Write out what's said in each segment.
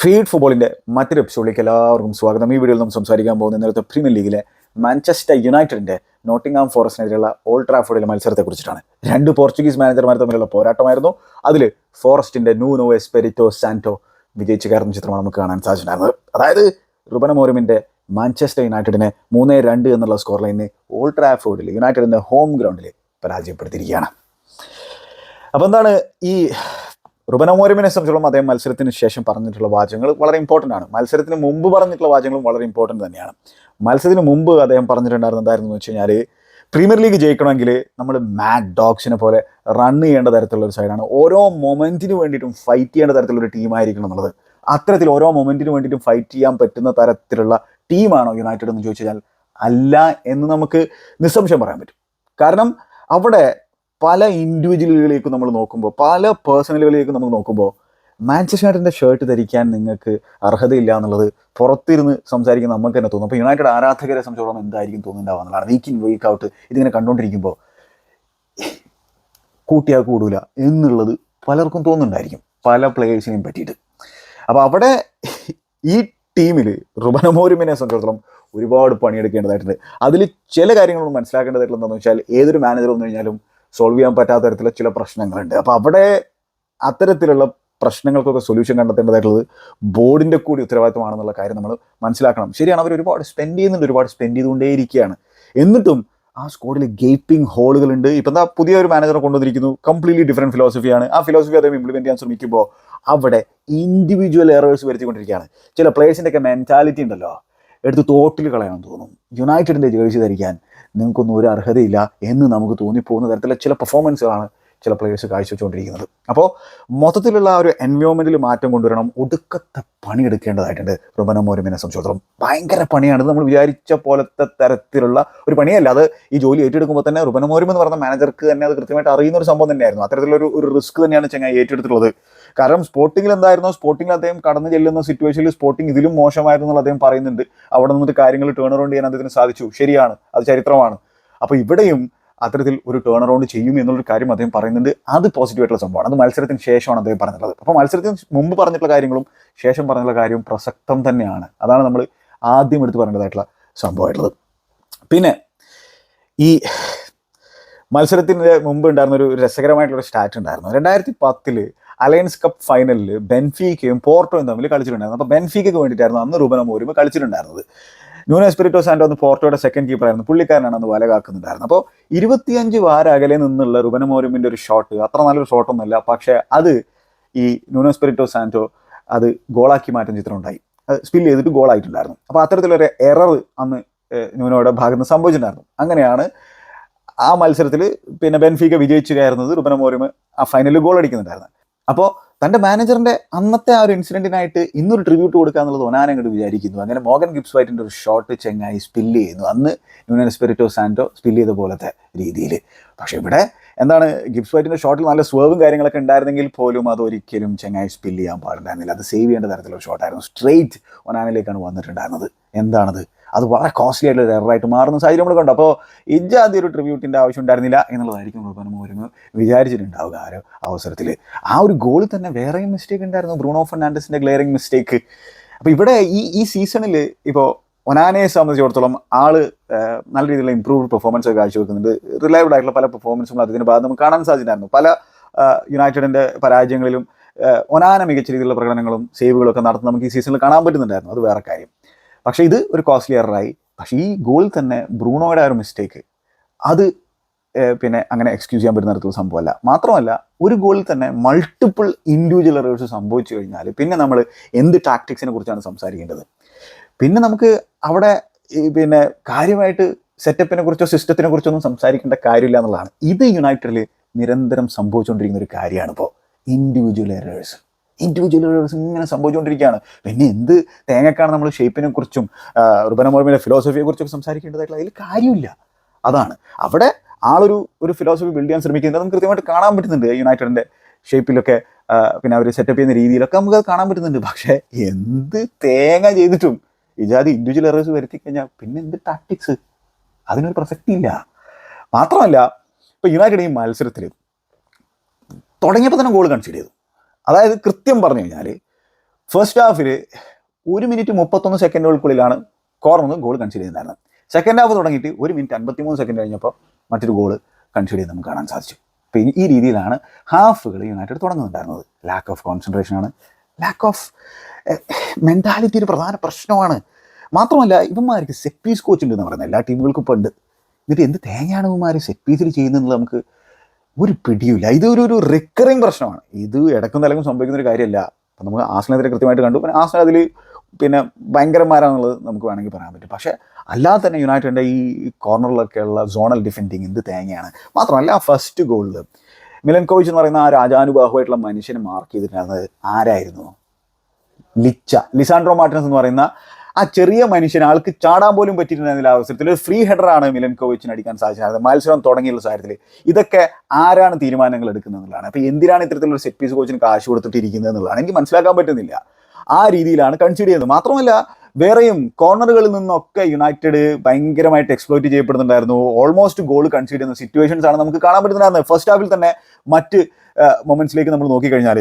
Feed ഫുട്ബോളിന്റെ മറ്റൊരു എപ്പിസോഡിലേക്ക് എല്ലാവർക്കും സ്വാഗതം. ഈ വീഡിയോയിൽ നമ്മൾ സംസാരിക്കാൻ പോകുന്ന ഇന്നലത്തെ പ്രീമിയർ ലീഗിലെ മാഞ്ചസ്റ്റർ യുണൈറ്റഡിന്റെ നോട്ടിംഗ്ഹാം ഫോറസ്റ്റിനെതിരെയുള്ള ഓൾഡ് ട്രാഫോർഡിലെ മത്സരത്തെക്കുറിച്ചിട്ടാണ് രണ്ട് പോർച്ചുഗീസ് മാനേജർമാർ തമ്മിലുള്ള പോരാട്ടമായിരുന്നു. അതിൽ ഫോറസ്റ്റിന്റെ നൂനോ എസ്പെരിറ്റോ സാന്റോ വിജയിച്ചു കയറുന്ന ചിത്രമാണ് നമുക്ക് കാണാൻ സാധിച്ചിട്ടുണ്ടായിരുന്നത്. അതായത് റുബന മോറിമിന്റെ മാഞ്ചസ്റ്റർ യുണൈറ്റഡിനെ മൂന്ന് രണ്ട് എന്നുള്ള സ്കോർ ലൈനിന് ഓൾഡ് ട്രാഫോർഡിൽ യുണൈറ്റഡിന്റെ ഹോം ഗ്രൗണ്ടിൽ പരാജയപ്പെടുത്തിയിരിക്കുകയാണ്. അപ്പോൾ എന്താണ് ഈ റുബന മോരിമിനെ സംബന്ധിച്ചോളം അദ്ദേഹം മത്സരത്തിന് ശേഷം പറഞ്ഞിട്ടുള്ള വാചകങ്ങൾ വളരെ ഇമ്പോർട്ടന്റ് ആണ്. മത്സരത്തിന് മുമ്പ് പറഞ്ഞിട്ടുള്ള വാചകങ്ങളും വളരെ ഇമ്പോർട്ടന്റ് തന്നെയാണ്. മത്സരത്തിന് മുമ്പ് അദ്ദേഹം പറഞ്ഞിട്ടുണ്ടായിരുന്നത് എന്തായിരുന്നു എന്ന് വെച്ച് കഴിഞ്ഞാൽ പ്രീമിയർ ലീഗ് ജയിക്കണമെങ്കിൽ നമ്മൾ മാഡ് ഡോഗ്സിനെ പോലെ റൺ ചെയ്യേണ്ട തരത്തിലുള്ള ഒരു സൈഡാണ് ഓരോ മൊമെന്റിന് വേണ്ടിയിട്ടും ഫൈറ്റ് ചെയ്യേണ്ട തരത്തിലുള്ള ഒരു ടീമായിരിക്കണം എന്നുള്ളത്. അത്തരത്തിൽ ഓരോ മൊമെന്റിന് വേണ്ടിയിട്ടും ഫൈറ്റ് ചെയ്യാൻ പറ്റുന്ന തരത്തിലുള്ള ടീമാണോ യുണൈറ്റഡ് എന്ന് ചോദിച്ചു കഴിഞ്ഞാൽ അല്ല എന്ന് നമുക്ക് നിസ്സംശയം പറയാൻ പറ്റും. കാരണം അവിടെ പല ഇൻഡിവിജ്വലുകളിലേക്കും നമ്മൾ നോക്കുമ്പോൾ പല പേഴ്സണലുകളിലേക്കും നമ്മൾ നോക്കുമ്പോൾ മാഞ്ചസ്റ്റർ യുണൈറ്റഡിന്റെ ഷർട്ട് ധരിക്കാൻ നിങ്ങൾക്ക് അർഹതയില്ല എന്നുള്ളത് പുറത്തിരുന്ന് സംസാരിക്കുന്ന നമുക്ക് തന്നെ തോന്നും. അപ്പോൾ യുണൈറ്റഡ് ആരാധകരെ സംബന്ധിച്ചോളം എന്തായിരിക്കും തോന്നുന്നുണ്ടാവുക എന്നുള്ളതാണ്. വീക്ക് ഇൻ വീക്ക് ഔട്ട് ഇതിങ്ങനെ കണ്ടുകൊണ്ടിരിക്കുമ്പോൾ കൂട്ടിയാൽ കൂടൂല എന്നുള്ളത് പലർക്കും തോന്നുന്നുണ്ടായിരിക്കും. പല പ്ലേയേഴ്സിനെയും പറ്റിയിട്ട്. അപ്പോൾ അവിടെ ഈ ടീമിൽ റുബനമോരുമിനെ സംബന്ധിച്ചിടത്തോളം ഒരുപാട് പണിയെടുക്കേണ്ടതായിട്ടുണ്ട്. അതിൽ ചില കാര്യങ്ങളൊന്നും മനസ്സിലാക്കേണ്ടതായിട്ടുള്ള എന്താണെന്ന് വെച്ചാൽ ഏതൊരു മാനേജർ വന്നു കഴിഞ്ഞാലും സോൾവ് ചെയ്യാൻ പറ്റാത്ത തരത്തിലുള്ള ചില പ്രശ്നങ്ങളുണ്ട്. അപ്പോൾ അവിടെ അത്തരത്തിലുള്ള പ്രശ്നങ്ങൾക്കൊക്കെ സൊല്യൂഷൻ കണ്ടെത്തേണ്ടതായിട്ടുള്ളത് ബോർഡിന്റെ കൂടി ഉത്തരവാദിത്തമാണെന്നുള്ള കാര്യം നമ്മൾ മനസ്സിലാക്കണം. ശരിയാണ് അവർ ഒരുപാട് സ്പെൻഡ് ചെയ്യുന്നുണ്ട് ഒരുപാട് സ്പെൻഡ് ചെയ്തുകൊണ്ടേയിരിക്കുകയാണ്. എന്നിട്ടും ആ സ്കോഡിൽ ഗേപ്പിംഗ് ഹോളുകളുണ്ട് ഇപ്പം എന്താ പുതിയ ഒരു മാനേജറെ കൊണ്ടുവന്നിരിക്കുന്നു കംപ്ലീറ്റ്ലി ഡിഫറെന്റ് ഫിലോസഫിയാണ് ആ ഫിലോസഫി അദ്ദേഹം ഇംപ്ലിമെന്റ് ചെയ്യാൻ ശ്രമിക്കുമ്പോൾ അവിടെ ഇൻഡിവിജ്വൽ എറേഴ്സ് വരുത്തിക്കൊണ്ടിരിക്കുകയാണ്. ചില പ്ലേയേഴ്സിന്റെ ഒക്കെ മെന്റാലിറ്റി ഉണ്ടല്ലോ എടുത്ത് തോട്ടിൽ കളയാൻ തോന്നും. യുണൈറ്റഡിന്റെ ജേഴ്സി ധരിക്കാൻ. നിങ്ങൾക്കൊന്നും ഒരു അർഹതയില്ല എന്ന് നമുക്ക് തോന്നിപ്പോകുന്ന തരത്തിലുള്ള ചില പെർഫോമൻസുകളാണ് ചില പ്ലേയേഴ്സ് കാഴ്ചവെച്ചുകൊണ്ടിരിക്കുന്നത്. അപ്പോൾ മൊത്തത്തിലുള്ള ആ ഒരു എൻവയോൺമെന്റിൽ മാറ്റം കൊണ്ടുവരണം ഒടുക്കത്തെ പണിയെടുക്കേണ്ടതായിട്ടുണ്ട്. റുബന മോരമിനെ സംബന്ധിച്ചിടത്തോളം ഭയങ്കര പണിയാണ്. നമ്മൾ വിചാരിച്ച പോലത്തെ തരത്തിലുള്ള ഒരു പണിയല്ല. അത് ഈ ജോലി ഏറ്റെടുക്കുമ്പോൾ തന്നെ റുബന മോരും എന്ന് പറഞ്ഞ മാനേജർക്ക് തന്നെ അത് കൃത്യമായിട്ട് അറിയുന്ന ഒരു സംഭവം തന്നെയായിരുന്നു. അത്തരത്തിലൊരു ഒരു റിസ്ക് തന്നെയാണ് ചെങ്ങായി ഏറ്റെടുത്തിട്ടുള്ളത്. കാരണം സ്പോർട്ടിങ്ങിൽ എന്തായിരുന്നോ? സ്പോർട്ടിങ്ങിൽ അദ്ദേഹം കടന്നു ചെല്ലുന്ന സിറ്റുവേഷനിൽ സ്പോർട്ടിംഗ് ഇതിലും മോശമായിരുന്നു അദ്ദേഹം പറയുന്നുണ്ട്. അവിടെ നിന്നിട്ട് കാര്യങ്ങൾ ടേൺ അറൗണ്ട് ചെയ്യാൻ അദ്ദേഹത്തിന് സാധിച്ചു. ശരിയാണ് അത് ചരിത്രമാണ്. അപ്പോൾ ഇവിടെയും അത്തരത്തിൽ ഒരു ടേൺ അറൗണ്ട് ചെയ്യും എന്നുള്ളൊരു കാര്യം അദ്ദേഹം പറയുന്നുണ്ട്. അത് പോസിറ്റീവ് ആയിട്ടുള്ള സംഭവമാണ്. അത് മത്സരത്തിന് ശേഷമാണ് അദ്ദേഹം പറഞ്ഞിട്ടുള്ളത്. അപ്പോൾ മത്സരത്തിന് മുമ്പ് പറഞ്ഞിട്ടുള്ള കാര്യങ്ങളും ശേഷം പറഞ്ഞിട്ടുള്ള കാര്യവും പ്രസക്തം തന്നെയാണ്. അതാണ് നമ്മൾ ആദ്യം എടുത്ത് പറയേണ്ടതായിട്ടുള്ള സംഭവമായിട്ടുള്ളത്. പിന്നെ ഈ മത്സരത്തിന് മുമ്പ് ഉണ്ടായിരുന്ന ഒരു രസകരമായിട്ടുള്ള സ്റ്റാറ്റ് ഉണ്ടായിരുന്നു. രണ്ടായിരത്തി പത്തിൽ അലയൻസ് കപ്പ് ഫൈനലിൽ ബെൻഫീക്കയും പോർട്ടോയും തമ്മിൽ കളിച്ചിട്ടുണ്ടായിരുന്നു. അപ്പോൾ ബെൻഫീക്കയ്ക്ക് വേണ്ടിയിട്ടായിരുന്നു അന്ന് റൂബന മോരുമ കളിച്ചിട്ടുണ്ടായിരുന്നത്. ന്യൂനോ എസ്പിരിറ്റോ സാൻഡോ അന്ന് പോർട്ടോയുടെ സെക്കൻഡ് കീപ്പറായിരുന്നു പുള്ളിക്കാരനാണ് അന്ന് വല കാക്കുന്നുണ്ടായിരുന്നത് അപ്പോൾ ഇരുപത്തിയഞ്ച് വാര അകലെ നിന്നുള്ള റുബന മോരുമിന്റെ ഒരു ഷോട്ട് അത്ര നല്ലൊരു ഷോട്ടൊന്നുമല്ല പക്ഷേ അത് ഈ ന്യൂനോ എസ്പിരിറ്റോ സാൻഡോ അത് ഗോളാക്കി മാറ്റുന്ന ചിത്രം ഉണ്ടായി സ്പിൽ ചെയ്തിട്ട് ഗോളായിട്ടുണ്ടായിരുന്നു അപ്പോൾ അത്തരത്തിലൊരു എറർ അന്ന് ന്യൂനോയുടെ ഭാഗത്ത് നിന്ന് സംഭവിച്ചിട്ടുണ്ടായിരുന്നു. അങ്ങനെയാണ് ആ മത്സരത്തിൽ പിന്നെ ബെൻഫീക്ക വിജയിച്ചു കയറുന്നത് റുബന മോരുമ് ആ ഫൈനലിൽ ഗോൾ അടിക്കുന്നുണ്ടായിരുന്നു അപ്പോൾ തന്റെ മാനേജറിന്റെ അന്നത്തെ ആ ഒരു ഇൻസിഡന്റിനായിട്ട് ഇന്നൊരു ട്രിബ്യൂട്ട് കൊടുക്കുക എന്നുള്ളത് ഒനാൻ അങ്ങോട്ട് വിചാരിക്കുന്നു. അങ്ങനെ മോഗൻ ഗിബ്സ് വൈറ്റിന്റെ ഒരു ഷോർട്ട് ചെങ്ങായി സ്പില്ല് ചെയ്യുന്നു. അന്ന് ന്യൂനൻ സ്പിരിറ്റോ സാന്റോ സ്പില്ല് ചെയ്ത പോലത്തെ രീതിയിൽ പക്ഷേ ഇവിടെ എന്താണ് ഗിബ്സ് വൈറ്റിന്റെ ഷോട്ടിൽ നല്ല സ്വേവും കാര്യങ്ങളൊക്കെ ഉണ്ടായിരുന്നെങ്കിൽ പോലും അത് ഒരിക്കലും ചെങ്ങായി സ്പിൽ ചെയ്യാൻ പാടുണ്ടായിരുന്നില്ല അത് സേവ് ചെയ്യേണ്ട തരത്തിലുള്ള ഷോട്ടായിരുന്നു സ്ട്രെയിറ്റ് ഒനാനിലേക്കാണ് വന്നിട്ടുണ്ടായിരുന്നത്. എന്താണത്? അത് വളരെ കോസ്റ്റ്ലി ആയിട്ടുള്ള എററായിട്ട് മാറുന്ന സാഹചര്യം നമ്മൾ കണ്ടു. അപ്പോൾ ഇജാതി ഒരു ട്രിബ്യൂട്ടിന്റെ ആവശ്യം ഉണ്ടായിരുന്നില്ല എന്നുള്ളതായിരിക്കും റുബൻ മോരുമ് വിചാരിച്ചിട്ടുണ്ടാവുക ആ ഒരു അവസരത്തിൽ ആ ഒരു ഗോളിൽ തന്നെ വേറെയും മിസ്റ്റേക്ക് ഉണ്ടായിരുന്നു. ബ്രൂണോ ഫെർണാണ്ടസിന്റെ ഗ്ലെയറിംഗ് മിസ്റ്റേക്ക് അപ്പോൾ ഇവിടെ ഈ ഈ സീസണിൽ ഇപ്പോൾ ഒനാനയെ സംബന്ധിച്ചിടത്തോളം ആൾ നല്ല രീതിയിലുള്ള ഇമ്പ്രൂവ്ഡ് പെർഫോമൻസ് ഒക്കെ കാഴ്ചവെക്കുന്നുണ്ട്. റിലയബിൾ ആയിട്ടുള്ള പല പെർഫോമൻസും അതിന്റെ ഭാഗത്ത് നമുക്ക് കാണാൻ സാധിച്ചിട്ടുണ്ടായിരുന്നു പല യുണൈറ്റഡിന്റെ പരാജയങ്ങളിലും ഒനാന മികച്ച രീതിയിലുള്ള പ്രകടനങ്ങളും സേവുകളും ഒക്കെ നടത്തുന്ന നമുക്ക് ഈ സീസണിൽ കാണാൻ പറ്റുന്നുണ്ടായിരുന്നു. അത് വേറെ കാര്യം. പക്ഷേ ഇത് ഒരു കോസ്റ്റ്ലി എററായി പക്ഷേ ഈ ഗോൾ തന്നെ ബ്രൂണോയുടെ ആ ഒരു മിസ്റ്റേക്ക് അത് പിന്നെ അങ്ങനെ എക്സ്ക്യൂസ് ചെയ്യാൻ പറ്റുന്ന തരത്തിലുള്ള സംഭവമല്ല. മാത്രമല്ല ഒരു ഗോളിൽ തന്നെ മൾട്ടിപ്പിൾ ഇൻഡിവിജ്വൽ എറേഴ്സ് സംഭവിച്ചു കഴിഞ്ഞാൽ പിന്നെ നമ്മൾ എന്ത് ടാക്ടിക്സിനെ കുറിച്ചാണ് സംസാരിക്കേണ്ടത്? പിന്നെ നമുക്ക് അവിടെ പിന്നെ കാര്യമായിട്ട് സെറ്റപ്പിനെ കുറിച്ചോ സിസ്റ്റത്തിനെ കുറിച്ചോ ഒന്നും സംസാരിക്കേണ്ട കാര്യമില്ല എന്നുള്ളതാണ്. ഇത് യുണൈറ്റഡിൽ നിരന്തരം സംഭവിച്ചുകൊണ്ടിരിക്കുന്ന ഒരു കാര്യമാണ് ഇപ്പോൾ ഇൻഡിവിജ്വൽ എറേഴ്സ് ഇൻഡിവിജ്വൽ എറേഴ്സ് ഇങ്ങനെ സംഭവിച്ചുകൊണ്ടിരിക്കുകയാണ്. പിന്നെ എന്ത് തേങ്ങക്കാണ് നമ്മൾ ഷേപ്പിനെ കുറിച്ചും റുബനമോർമിയുടെ ഫിലോസഫിയെ കുറിച്ചൊക്കെ സംസാരിക്കേണ്ടതായിട്ടുള്ള അതിൽ കാര്യമില്ല. അതാണ്. അവിടെ ആളൊരു ഒരു ഫിലോസഫി ബിൽഡ് ചെയ്യാൻ ശ്രമിക്കുന്നത് നമുക്ക് കൃത്യമായിട്ട് കാണാൻ പറ്റുന്നുണ്ട്. യുണൈറ്റഡിന്റെ ഷേപ്പിലൊക്കെ പിന്നെ അവർ സെറ്റപ്പ് ചെയ്യുന്ന രീതിയിലൊക്കെ നമുക്ക് അത് കാണാൻ പറ്റുന്നുണ്ട്. പക്ഷേ എന്ത് തേങ്ങ ചെയ്തിട്ടും ഇജാതി ഇൻഡിവിജ്വൽ എറേഴ്സ് വരുത്തി കഴിഞ്ഞാൽ പിന്നെ എന്ത് ടാക്ടിക്സ് അതിനൊരു പ്രസക്തി ഇല്ല. മാത്രമല്ല ഇപ്പൊ യുണൈറ്റഡ് ഈ മത്സരത്തിൽ തുടങ്ങിയപ്പോൾ തന്നെ ഗോൾ കൺസീഡ് ചെയ്തു. അതായത് കൃത്യം പറഞ്ഞു കഴിഞ്ഞാൽ ഫസ്റ്റ് ഹാഫിൽ ഒരു മിനിറ്റ് മുപ്പത്തൊന്ന് സെക്കൻഡുകൾക്കുള്ളിലാണ് കോർണർ ഗോൾ കൺസീഡ് ചെയ്യുന്നുണ്ടായിരുന്നത് സെക്കൻഡ് ഹാഫ് തുടങ്ങിയിട്ട് ഒരു മിനിറ്റ് അൻപത്തിമൂന്ന് സെക്കൻഡ് കഴിഞ്ഞപ്പോൾ മറ്റൊരു ഗോൾ കൺസീഡ് ചെയ്ത് നമുക്ക് കാണാൻ സാധിച്ചു. അപ്പോൾ ഈ- രീതിയിലാണ് ഹാഫുകൾ യുണൈറ്റഡ് തുടങ്ങുന്നുണ്ടായിരുന്നത്. ലാക്ക് ഓഫ് കോൺസെൻട്രേഷൻ ആണ്. ലാക്ക് ഓഫ് മെന്റാലിറ്റി ഒരു പ്രധാന പ്രശ്നമാണ്. മാത്രമല്ല ഇവന്മാർക്ക് സെറ്റ് പീസ് കോച്ച് ഉണ്ട് എന്ന് പറയുന്നത്. എല്ലാ ടീമുകൾക്കും ഇപ്പോൾ ഉണ്ട്. എന്നിട്ട് എന്ത് തേങ്ങയാണ് ഇവന്മാർ സെറ്റ് പീസിൽ ചെയ്യുന്നത് നമുക്ക് ഒരു പിടിയില്ല ഇത് ഒരു റിക്കറിങ് പ്രശ്നമാണ്. ഇത് ഇടക്കും തലക്കും സംഭവിക്കുന്ന ഒരു കാര്യമല്ല. അപ്പം നമുക്ക് ആസനത്തിനെ കൃത്യമായിട്ട് കണ്ടു. പിന്നെ ആസന അതിൽ പിന്നെ ഭയങ്കരന്മാരാണെന്നുള്ളത് നമുക്ക് വേണമെങ്കിൽ പറയാൻ പറ്റും. പക്ഷേ അല്ലാതെ തന്നെ യുണൈറ്റഡിന്റെ ഈ കോർണറിലൊക്കെയുള്ള സോണൽ ഡിഫെൻഡിങ് എന്ത് തേങ്ങയാണ്? മാത്രമല്ല ഫസ്റ്റ് ഗോളിൽ മിലൻകോവിച്ച് എന്ന് പറയുന്ന ആ രാജാനുബാഹുവായിട്ടുള്ള മനുഷ്യനെ മാർക്ക് ചെയ്തിട്ടുണ്ടായിരുന്നത് ആരായിരുന്നു? ലിച്ച ലിസാൻഡ്രോ മാർട്ടിനസ് എന്ന് പറയുന്ന ആ ചെറിയ മനുഷ്യൻ ആൾക്ക് ചാടാൻ പോലും പറ്റിയിട്ടുണ്ടായിരുന്നില്ല അവസരത്തിൽ. ഒരു ഫ്രീ ഹെഡറാണ് മിലൻകോവിച്ചിന് അടിക്കാൻ സാധിച്ചത് മത്സരം തുടങ്ങിയുള്ള സാഹചര്യത്തിൽ. ഇതൊക്കെ ആരാണ് തീരുമാനങ്ങൾ എടുക്കുന്നത് എന്നുള്ളതാണ്. അപ്പോൾ എന്തിനാണ് ഇത്തരത്തിലുള്ള സെറ്റ് പീസ് കോച്ചിന് കാശ് കൊടുത്തിട്ടിരിക്കുന്നത് എന്നുള്ളതാണ്. എനിക്ക് മനസ്സിലാക്കാൻ പറ്റുന്നില്ല. ആ രീതിയിലാണ് കൺസിഡർ ചെയ്യുന്നത്. മാത്രമല്ല വേറെയും കോർണറുകളിൽ നിന്നൊക്കെ യുണൈറ്റഡ് ഭയങ്കരമായിട്ട് എക്സ്പ്ലോയിറ്റ് ചെയ്യപ്പെടുന്നുണ്ടായിരുന്നു. ഓൾമോസ്റ്റ് ഗോൾ കൺസീഡ് ചെയ്യുന്ന സിറ്റുവേഷൻസ് ആണ് നമുക്ക് കാണാൻ പറ്റുന്നുണ്ടായിരുന്നത്. ഫസ്റ്റ് ഹാഫിൽ തന്നെ മറ്റ് മൊമെന്റ്സിലേക്ക് നമ്മൾ നോക്കിക്കഴിഞ്ഞാൽ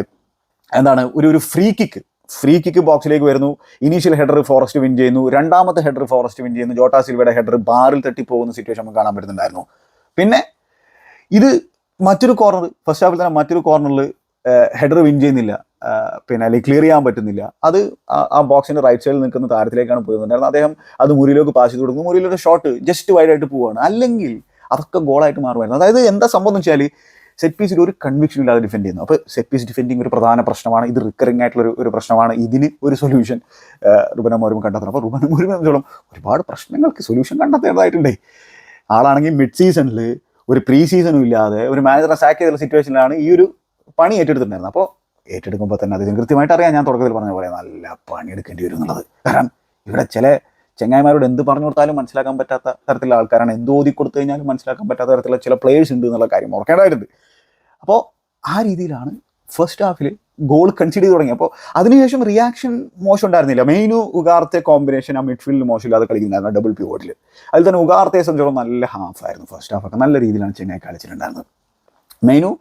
എന്താണ്? ഒരു ഒരു ഫ്രീ കിക്ക് ഫ്രീ കിക്ക് ബോക്സിലേക്ക് വരുന്നു. ഇനീഷ്യൽ ഹെഡർ ഫോറസ്റ്റ് വിൻ ചെയ്യുന്നു. രണ്ടാമത്തെ ഹെഡർ ഫോറസ്റ്റ് വിൻ ചെയ്യുന്നു. ജോട്ടാ സിൽവയുടെ ഹെഡർ ബാറിൽ തട്ടിപ്പോകുന്ന സിറ്റുവേഷൻ നമുക്ക് കാണാൻ പറ്റുന്നുണ്ടായിരുന്നു. പിന്നെ ഇത് മറ്റൊരു കോർണർ ഫസ്റ്റ് ഹാഫിൽ തന്നെ മറ്റൊരു കോർണറിൽ ഹെഡർ വിൻ ചെയ്യുന്നില്ല. പിന്നെ അല്ലെങ്കിൽ ക്ലിയർ ചെയ്യാൻ പറ്റുന്നില്ല. അത് ആ- ബോക്സിന്റെ റൈറ്റ് സൈഡിൽ നിൽക്കുന്ന താരത്തിലേക്കാണ് പോയിരുന്നുണ്ടായിരുന്നത് അദ്ദേഹം അത് മുറിയിലേക്ക് പാസ് ചെയ്ത് കൊടുക്കുന്നു. മുറിയിലൊരു ഷോട്ട് ജസ്റ്റ് വൈഡായിട്ട് പോവുകയാണ്. അല്ലെങ്കിൽ അതൊക്കെ ഗോളായിട്ട് മാറുമായിരുന്നു. അതായത് എന്താ സംഭവം എന്ന് വെച്ചാൽ സെറ്റ് പീസിൽ ഒരു കൺവിക്ഷൻ ഇല്ലാതെ ഡിഫെൻഡ് ചെയ്യുന്നു. അപ്പോൾ സെറ്റ് പീസ് ഡിഫെൻഡിങ് ഒരു പ്രധാന പ്രശ്നമാണ്. ഇത് റിക്കറിംഗ് ആയിട്ടുള്ള ഒരു പ്രശ്നമാണ്. ഇതിന് ഒരു സൊല്യൂഷൻ റുബന മോരും കണ്ടെത്തണം. അപ്പോൾ റുബന മോരും ഒരുപാട് പ്രശ്നങ്ങൾക്ക് സൊല്യൂഷൻ കണ്ടെത്തേണ്ടതായിട്ടുണ്ടേ. ആളാണെങ്കിൽ മിഡ് സീസണിൽ ഒരു പ്രീ സീസണും ഇല്ലാതെ ഒരു മാനേജറെ സാക്ക് ചെയ്തുള്ള സിറ്റുവേഷനിലാണ് ഈ ഒരു പണി ഏറ്റെടുത്തിട്ടുണ്ടായിരുന്നത്. അപ്പോൾ ഏറ്റെടുക്കുമ്പോൾ തന്നെ അദ്ദേഹം കൃത്യമായിട്ട് അറിയാം ഞാൻ തുടക്കത്തിൽ പറഞ്ഞ പോലെ നല്ല പണിയെടുക്കേണ്ടി വരും എന്നുള്ളത്. കാരണം ഇവിടെ ചില ചെങ്ങായിമാരോട് എന്ത് പറഞ്ഞു കൊടുത്താലും മനസ്സിലാക്കാൻ പറ്റാത്ത തരത്തിലുള്ള ആൾക്കാരാണ്. എന്ത് ഓതി കൊടുത്തു കഴിഞ്ഞാലും മനസ്സിലാക്കാൻ പറ്റാത്ത തരത്തിലുള്ള ചില പ്ലേയേഴ്സ് ഉണ്ട് എന്നുള്ള കാര്യം ഓർക്കേണ്ടതായിട്ടുണ്ട്. അപ്പോൾ ആ രീതിയിലാണ് ഫസ്റ്റ് ഹാഫിൽ ഗോൾ കൺസിഡ് ചെയ്ത് തുടങ്ങി അപ്പോൾ അതിനുശേഷം റിയാക്ഷൻ മോശം ഉണ്ടായിരുന്നില്ല. മെയിനു ഉഗാർത്തെ കോമ്പിനേഷൻ ആ മിഡ്ഫീൽഡിൽ മോശമില്ലാതെ കളിക്കുന്നുണ്ടായിരുന്നു ഡബിൾ പി ഓട്ടിൽ അതിൽ തന്നെ ഉഗാർത്തെ സംബന്ധിച്ചോളം നല്ല ഹാഫായിരുന്നു ഫസ്റ്റ് ഹാഫൊക്കെ നല്ല രീതിയിലാണ് ചെന്നൈ കളിച്ചിട്ടുണ്ടായിരുന്നത്. മെയിനു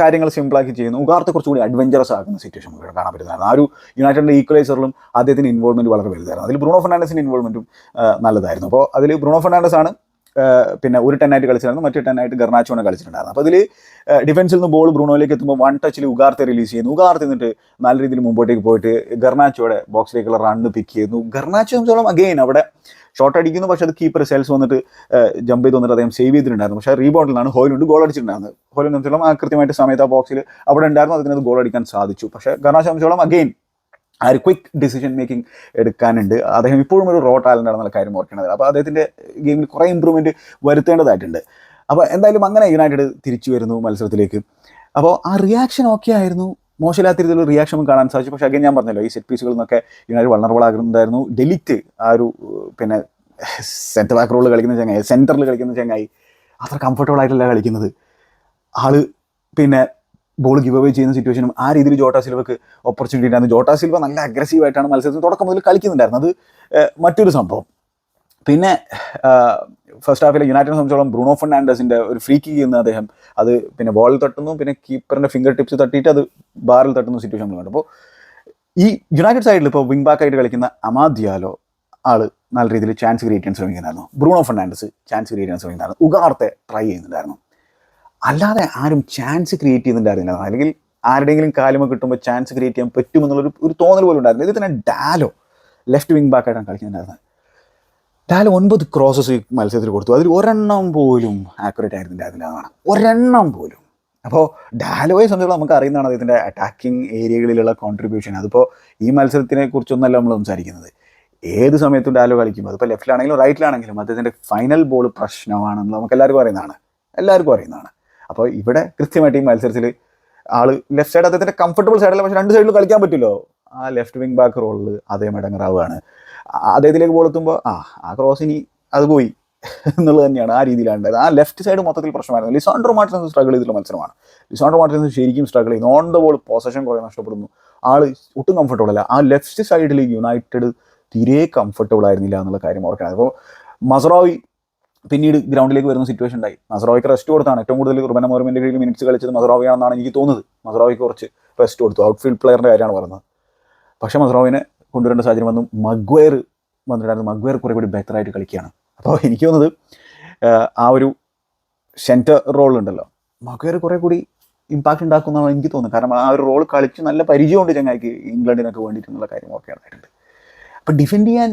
കാര്യങ്ങൾ സിമ്പിളാക്കി ചെയ്യുന്നു. ഉഗാർത്തെ കുറച്ചുകൂടി അഡ്വഞ്ചറസ് ആക്കുന്ന സിറ്റുവേഷൻ നമുക്ക് കാണാൻ പറ്റുന്നതാണ്. ആ ഒരു യുണൈറ്റഡിന്റെ ഈക്വലൈസറിലും അദ്ദേഹത്തിന്റെ ഇൻവോൾവ്മെന്റ് വളരെ വലുതായിരുന്നു. അതിൽ ബ്രൂണോ ഫെർണാണ്ടസിന്റെ ഇൻവോൾവ്മെന്റും നല്ലതായിരുന്നു. അപ്പോൾ അതിൽ ബ്രൂണോ ഫെർണാണ്ടസ് ആണ് പിന്നെ ഒരു ടെന്നായിട്ട് കളിച്ചിരുന്നു മറ്റു ടെന്നായിട്ട് ഗർണാച്ചോണ കളിച്ചിട്ടുണ്ടായിരുന്നു. അപ്പോൾ അതിൽ ഡിഫൻസിൽ നിന്ന് ബോൾ ബ്രൂണോയിലേക്ക് എത്തുമ്പോൾ വൺ ടച്ചിൽ ഉഗാർത്തെ റിലീസ് ചെയ്യുന്നു. ഉഗാർത്ത് നിന്നിട്ട് നല്ല രീതിയിൽ മുമ്പോട്ടേക്ക് പോയിട്ട് ഗർണാച്ചോയുടെ ബോക്സിലേക്കുള്ള റണ്ണ് പിക്ക് ചെയ്യുന്നു. ഗർണാച്ചോ സംബന്ധിച്ചോളം അഗെയിൻ അവിടെ ഷോട്ട് അടിക്കുന്നു പക്ഷേ അത് കീപ്പർ സെൽസ് വന്നിട്ട് ജമ്പ് ചെയ്ത് വന്നിട്ട് അദ്ദേഹം സേവ് ചെയ്തിട്ടുണ്ടായിരുന്നു. പക്ഷേ റീബോണ്ടിലാണ് ഹോയിലുണ്ട് ഗോൾ അടിച്ചിട്ടുണ്ടായിരുന്നത്. സംബന്ധിച്ചോളം ആ കൃത്യമായിട്ട് സമയത്ത് ആ ബോക്സിൽ അവിടെ ഉണ്ടായിരുന്നു അതിനത് ഗോൾ അടിക്കാൻ സാധിച്ചു. പക്ഷേ ഗർണാച്ചോ സംബന്ധിച്ചോളം അഗെയിൻ ആ ഒരു ക്വിക്ക് ഡിസിഷൻ മേക്കിംഗ് എടുക്കാനുണ്ട്. അദ്ദേഹം ഇപ്പോഴും ഒരു റോ ടാലന്റ് ആണെന്നുള്ള കാര്യം ഓർക്കേണ്ടത് അപ്പോൾ അദ്ദേഹത്തിന്റെ ഗെയിമിൽ കുറേ ഇമ്പ്രൂവ്മെന്റ് വരുത്തേണ്ടതായിട്ടുണ്ട്. അപ്പോൾ എന്തായാലും അങ്ങനെ യുണൈറ്റഡ് തിരിച്ചു വരുന്നു മത്സരത്തിലേക്ക്. അപ്പോൾ ആ റിയാക്ഷൻ ഓക്കെ ആയിരുന്നു. മോശമില്ലാത്ത രീതിയിലുള്ള റിയാക്ഷൻ കാണാൻ സാധിച്ചു. പക്ഷേ അഗൈൻ ഞാൻ പറഞ്ഞല്ലോ ഈ സെറ്റ് പീസുകളിൽ നിന്നൊക്കെ യുണൈറ്റഡ് വളർന്നബിൾ ആകുന്നുണ്ടായിരുന്നു. ഡെലിറ്റ് ആ ഒരു പിന്നെ സെന്റർ ബാക്ക് റോളിൽ കളിക്കുന്ന ചങ്ങായി സെന്ററിൽ കളിക്കുന്ന ചങ്ങായി. അത്ര കംഫർട്ടബിൾ ആയിട്ടല്ല കളിക്കുന്നത്. ആൾ പിന്നെ ബോൾ ഗിവ് അവേ ചെയ്യുന്ന സിറ്റുവേഷനും ആ രീതിയിൽ ജോട്ടാ സിൽവക്ക് ഓപ്പർച്യൂണിറ്റി ഉണ്ടായിരുന്നു. ജോട്ടാ സിൽവ നല്ല അഗ്രസീവ് ആയിട്ടാണ് മത്സരത്തിന് തുടക്കം മുതൽ കളിക്കുന്നുണ്ടായിരുന്നത്. അത് മറ്റൊരു സംഭവം. പിന്നെ ഫസ്റ്റ് ഹാഫിലെ യുണൈറ്റഡ് സംബന്ധിച്ചോളം ബ്രൂണോ ഫെർണാണ്ടസിന്റെ ഒരു ഫ്രീ കിക്ക് ചെയ്യുന്ന അദ്ദേഹം അത് പിന്നെ ബോളിൽ തട്ടുന്നു. പിന്നെ കീപ്പറിന്റെ ഫിംഗർ ടിപ്സ് തട്ടിയിട്ട് അത് ബാറിൽ തട്ടുന്ന സിറ്റുവേഷൻ കണ്ടു. അപ്പോൾ ഈ യുണൈറ്റഡ് സൈഡിൽ ഇപ്പോൾ വിങ് ബാക്ക് ആയിട്ട് കളിക്കുന്ന അമാദ്യാലോ ആൾ നല്ല രീതിയിൽ ചാൻസ് ക്രിയേറ്റ് ചെയ്യാൻ ശ്രമിക്കുന്നുണ്ടായിരുന്നു. ബ്രൂണോ ഫെർണാണ്ടസ് ചാൻസ് ക്രിയേറ്റ് ചെയ്യാൻ ശ്രമിക്കുന്നുണ്ടായിരുന്നു. ഉഗാർത്തെ ട്രൈ ചെയ്യുന്നുണ്ടായിരുന്നു. അല്ലാതെ ആരും ചാൻസ് ക്രിയേറ്റ് ചെയ്യുന്നുണ്ടായിരുന്നില്ല അല്ലെങ്കിൽ ആരുടെയെങ്കിലും കാലുമ കിട്ടുമ്പോൾ ചാൻസ് ക്രിയേറ്റ് ചെയ്യാൻ പറ്റുമെന്നുള്ളൊരു ഒരു തോന്നൽ പോലും ഉണ്ടായിരുന്നു ഇതിൽ തന്നെ ഡാലോ ലെഫ്റ്റ് വിങ് ബാക്ക് ആയിട്ടാണ് കളിക്കുന്നുണ്ടായിരുന്നത് ഡാലോ ഒൻപത് ക്രോസസ് ഈ മത്സരത്തിൽ കൊടുത്തു. അതിൽ ഒരെണ്ണം പോലും ആക്യുറേറ്റ് ആയിരുന്നുണ്ടായിരുന്നില്ല അതാണ് ഒരെണ്ണം പോലും. അപ്പോൾ ഡാലോയെ സംബന്ധിച്ച് നമുക്ക് അറിയുന്നതാണ് അദ്ദേഹത്തിന്റെ അറ്റാക്കിംഗ് ഏരിയകളിലുള്ള കോൺട്രിബ്യൂഷൻ അതിപ്പോൾ ഈ മത്സരത്തിനെ കുറിച്ചൊന്നല്ല നമ്മൾ സംസാരിക്കുന്നത്. ഏത് സമയത്തും ഡാലോ കളിക്കും അതിപ്പോൾ ലെഫ്റ്റിലാണെങ്കിലും റൈറ്റിലാണെങ്കിലും അദ്ദേഹത്തിന്റെ ഫൈനൽ ബോൾ പ്രശ്നമാണെന്ന് നമുക്ക് എല്ലാവർക്കും അറിയുന്നതാണ്. എല്ലാവർക്കും അറിയുന്നതാണ്. അപ്പോൾ ഇവിടെ കൃത്യമായിട്ട് ഈ മത്സരത്തിൽ ആൾ ലെഫ്റ്റ് സൈഡ് അദ്ദേഹത്തിന്റെ കംഫർട്ടബിൾ സൈഡല്ല പക്ഷേ രണ്ട് സൈഡിലും കളിക്കാൻ പറ്റുമല്ലോ ആ ലെഫ്റ്റ് വിങ് ബാക്ക് റോളിൽ അതേ ഇടങ്ങറാവുകയാണ്. റാവാണ് അദ്ദേഹത്തിലേക്ക് ബോൾ ആ ആ ക്രോസ് ഇനി അത് പോയി എന്നുള്ളത് തന്നെയാണ് ആ രീതിയിലാണ് ആ ലെഫ്റ്റ് സൈഡ് മൊത്തത്തിൽ പ്രശ്നമായിരുന്നു. ലിസാൻഡ്രോ മാർട്ടിൻസ് സ്ട്രഗിൾ ചെയ്തിട്ടുള്ള മത്സരമാണ്. ലിസാൻഡ്രോ മാർട്ടിൻസ് ശരിക്കും സ്ട്രഗിൾ ചെയ്യുന്നു. ഓൺ ദ ബോൾ പൊസഷൻ കുറേ നഷ്ടപ്പെടുന്നു. ആൾ ഒട്ടും കംഫർട്ടബിൾ അല്ല. ആ ലെഫ്റ്റ് സൈഡിൽ യുണൈറ്റഡ് തീരെ കംഫർട്ടബിൾ ആയിരുന്നില്ല എന്നുള്ള കാര്യം ഓർക്കണം. അപ്പോൾ മസറാവി പിന്നീട് ഗ്രൗണ്ടിലേക്ക് വരുന്ന സിറ്റുവേഷൻ ഉണ്ടായി. മസറോയ്ക്ക് റെസ്റ്റ് കൊടുത്താണ്. ഏറ്റവും കൂടുതൽ റുബന മോർമിന്റെ കീഴിൽ മിനിറ്റ്സ് കളിച്ചത് മസറോവയാണെന്നാണ് എനിക്ക് തോന്നുന്നത്. മസറോയ്ക്ക് കുറച്ച് റെസ്റ്റ് കൊടുത്തു. ഔട്ട്ഫീൽഡ് പ്ലെയറിന്റെ കാര്യമാണ് പറയുന്നത്. പക്ഷേ മസറോവിനെ കൊണ്ടുവരേണ്ട സാഹചര്യം വന്നു. മഗ്വയർ വന്നിട്ടുണ്ടായിരുന്നു. മഗ്വയർ കുറേ കൂടി ബെറ്ററായിട്ട് കളിക്കുകയാണ്. അപ്പോൾ എനിക്ക് തോന്നുന്നത് ആ ഒരു സെന്റർ റോൾ ഉണ്ടല്ലോ. മഗ്വയർ കുറേ കൂടി ഇമ്പാക്റ്റ് ഉണ്ടാക്കുന്നതാണ് എനിക്ക് തോന്നുന്നത്. കാരണം ആ ഒരു റോൾ കളിച്ച് നല്ല പരിചയമുണ്ട് ചങ്ങായിക്ക് ഇംഗ്ലണ്ടിനൊക്കെ വേണ്ടിയിട്ടുള്ള കാര്യങ്ങളൊക്കെ ഉണ്ടായിട്ടുണ്ട് അപ്പോൾ ഡിഫെൻഡ് ചെയ്യാൻ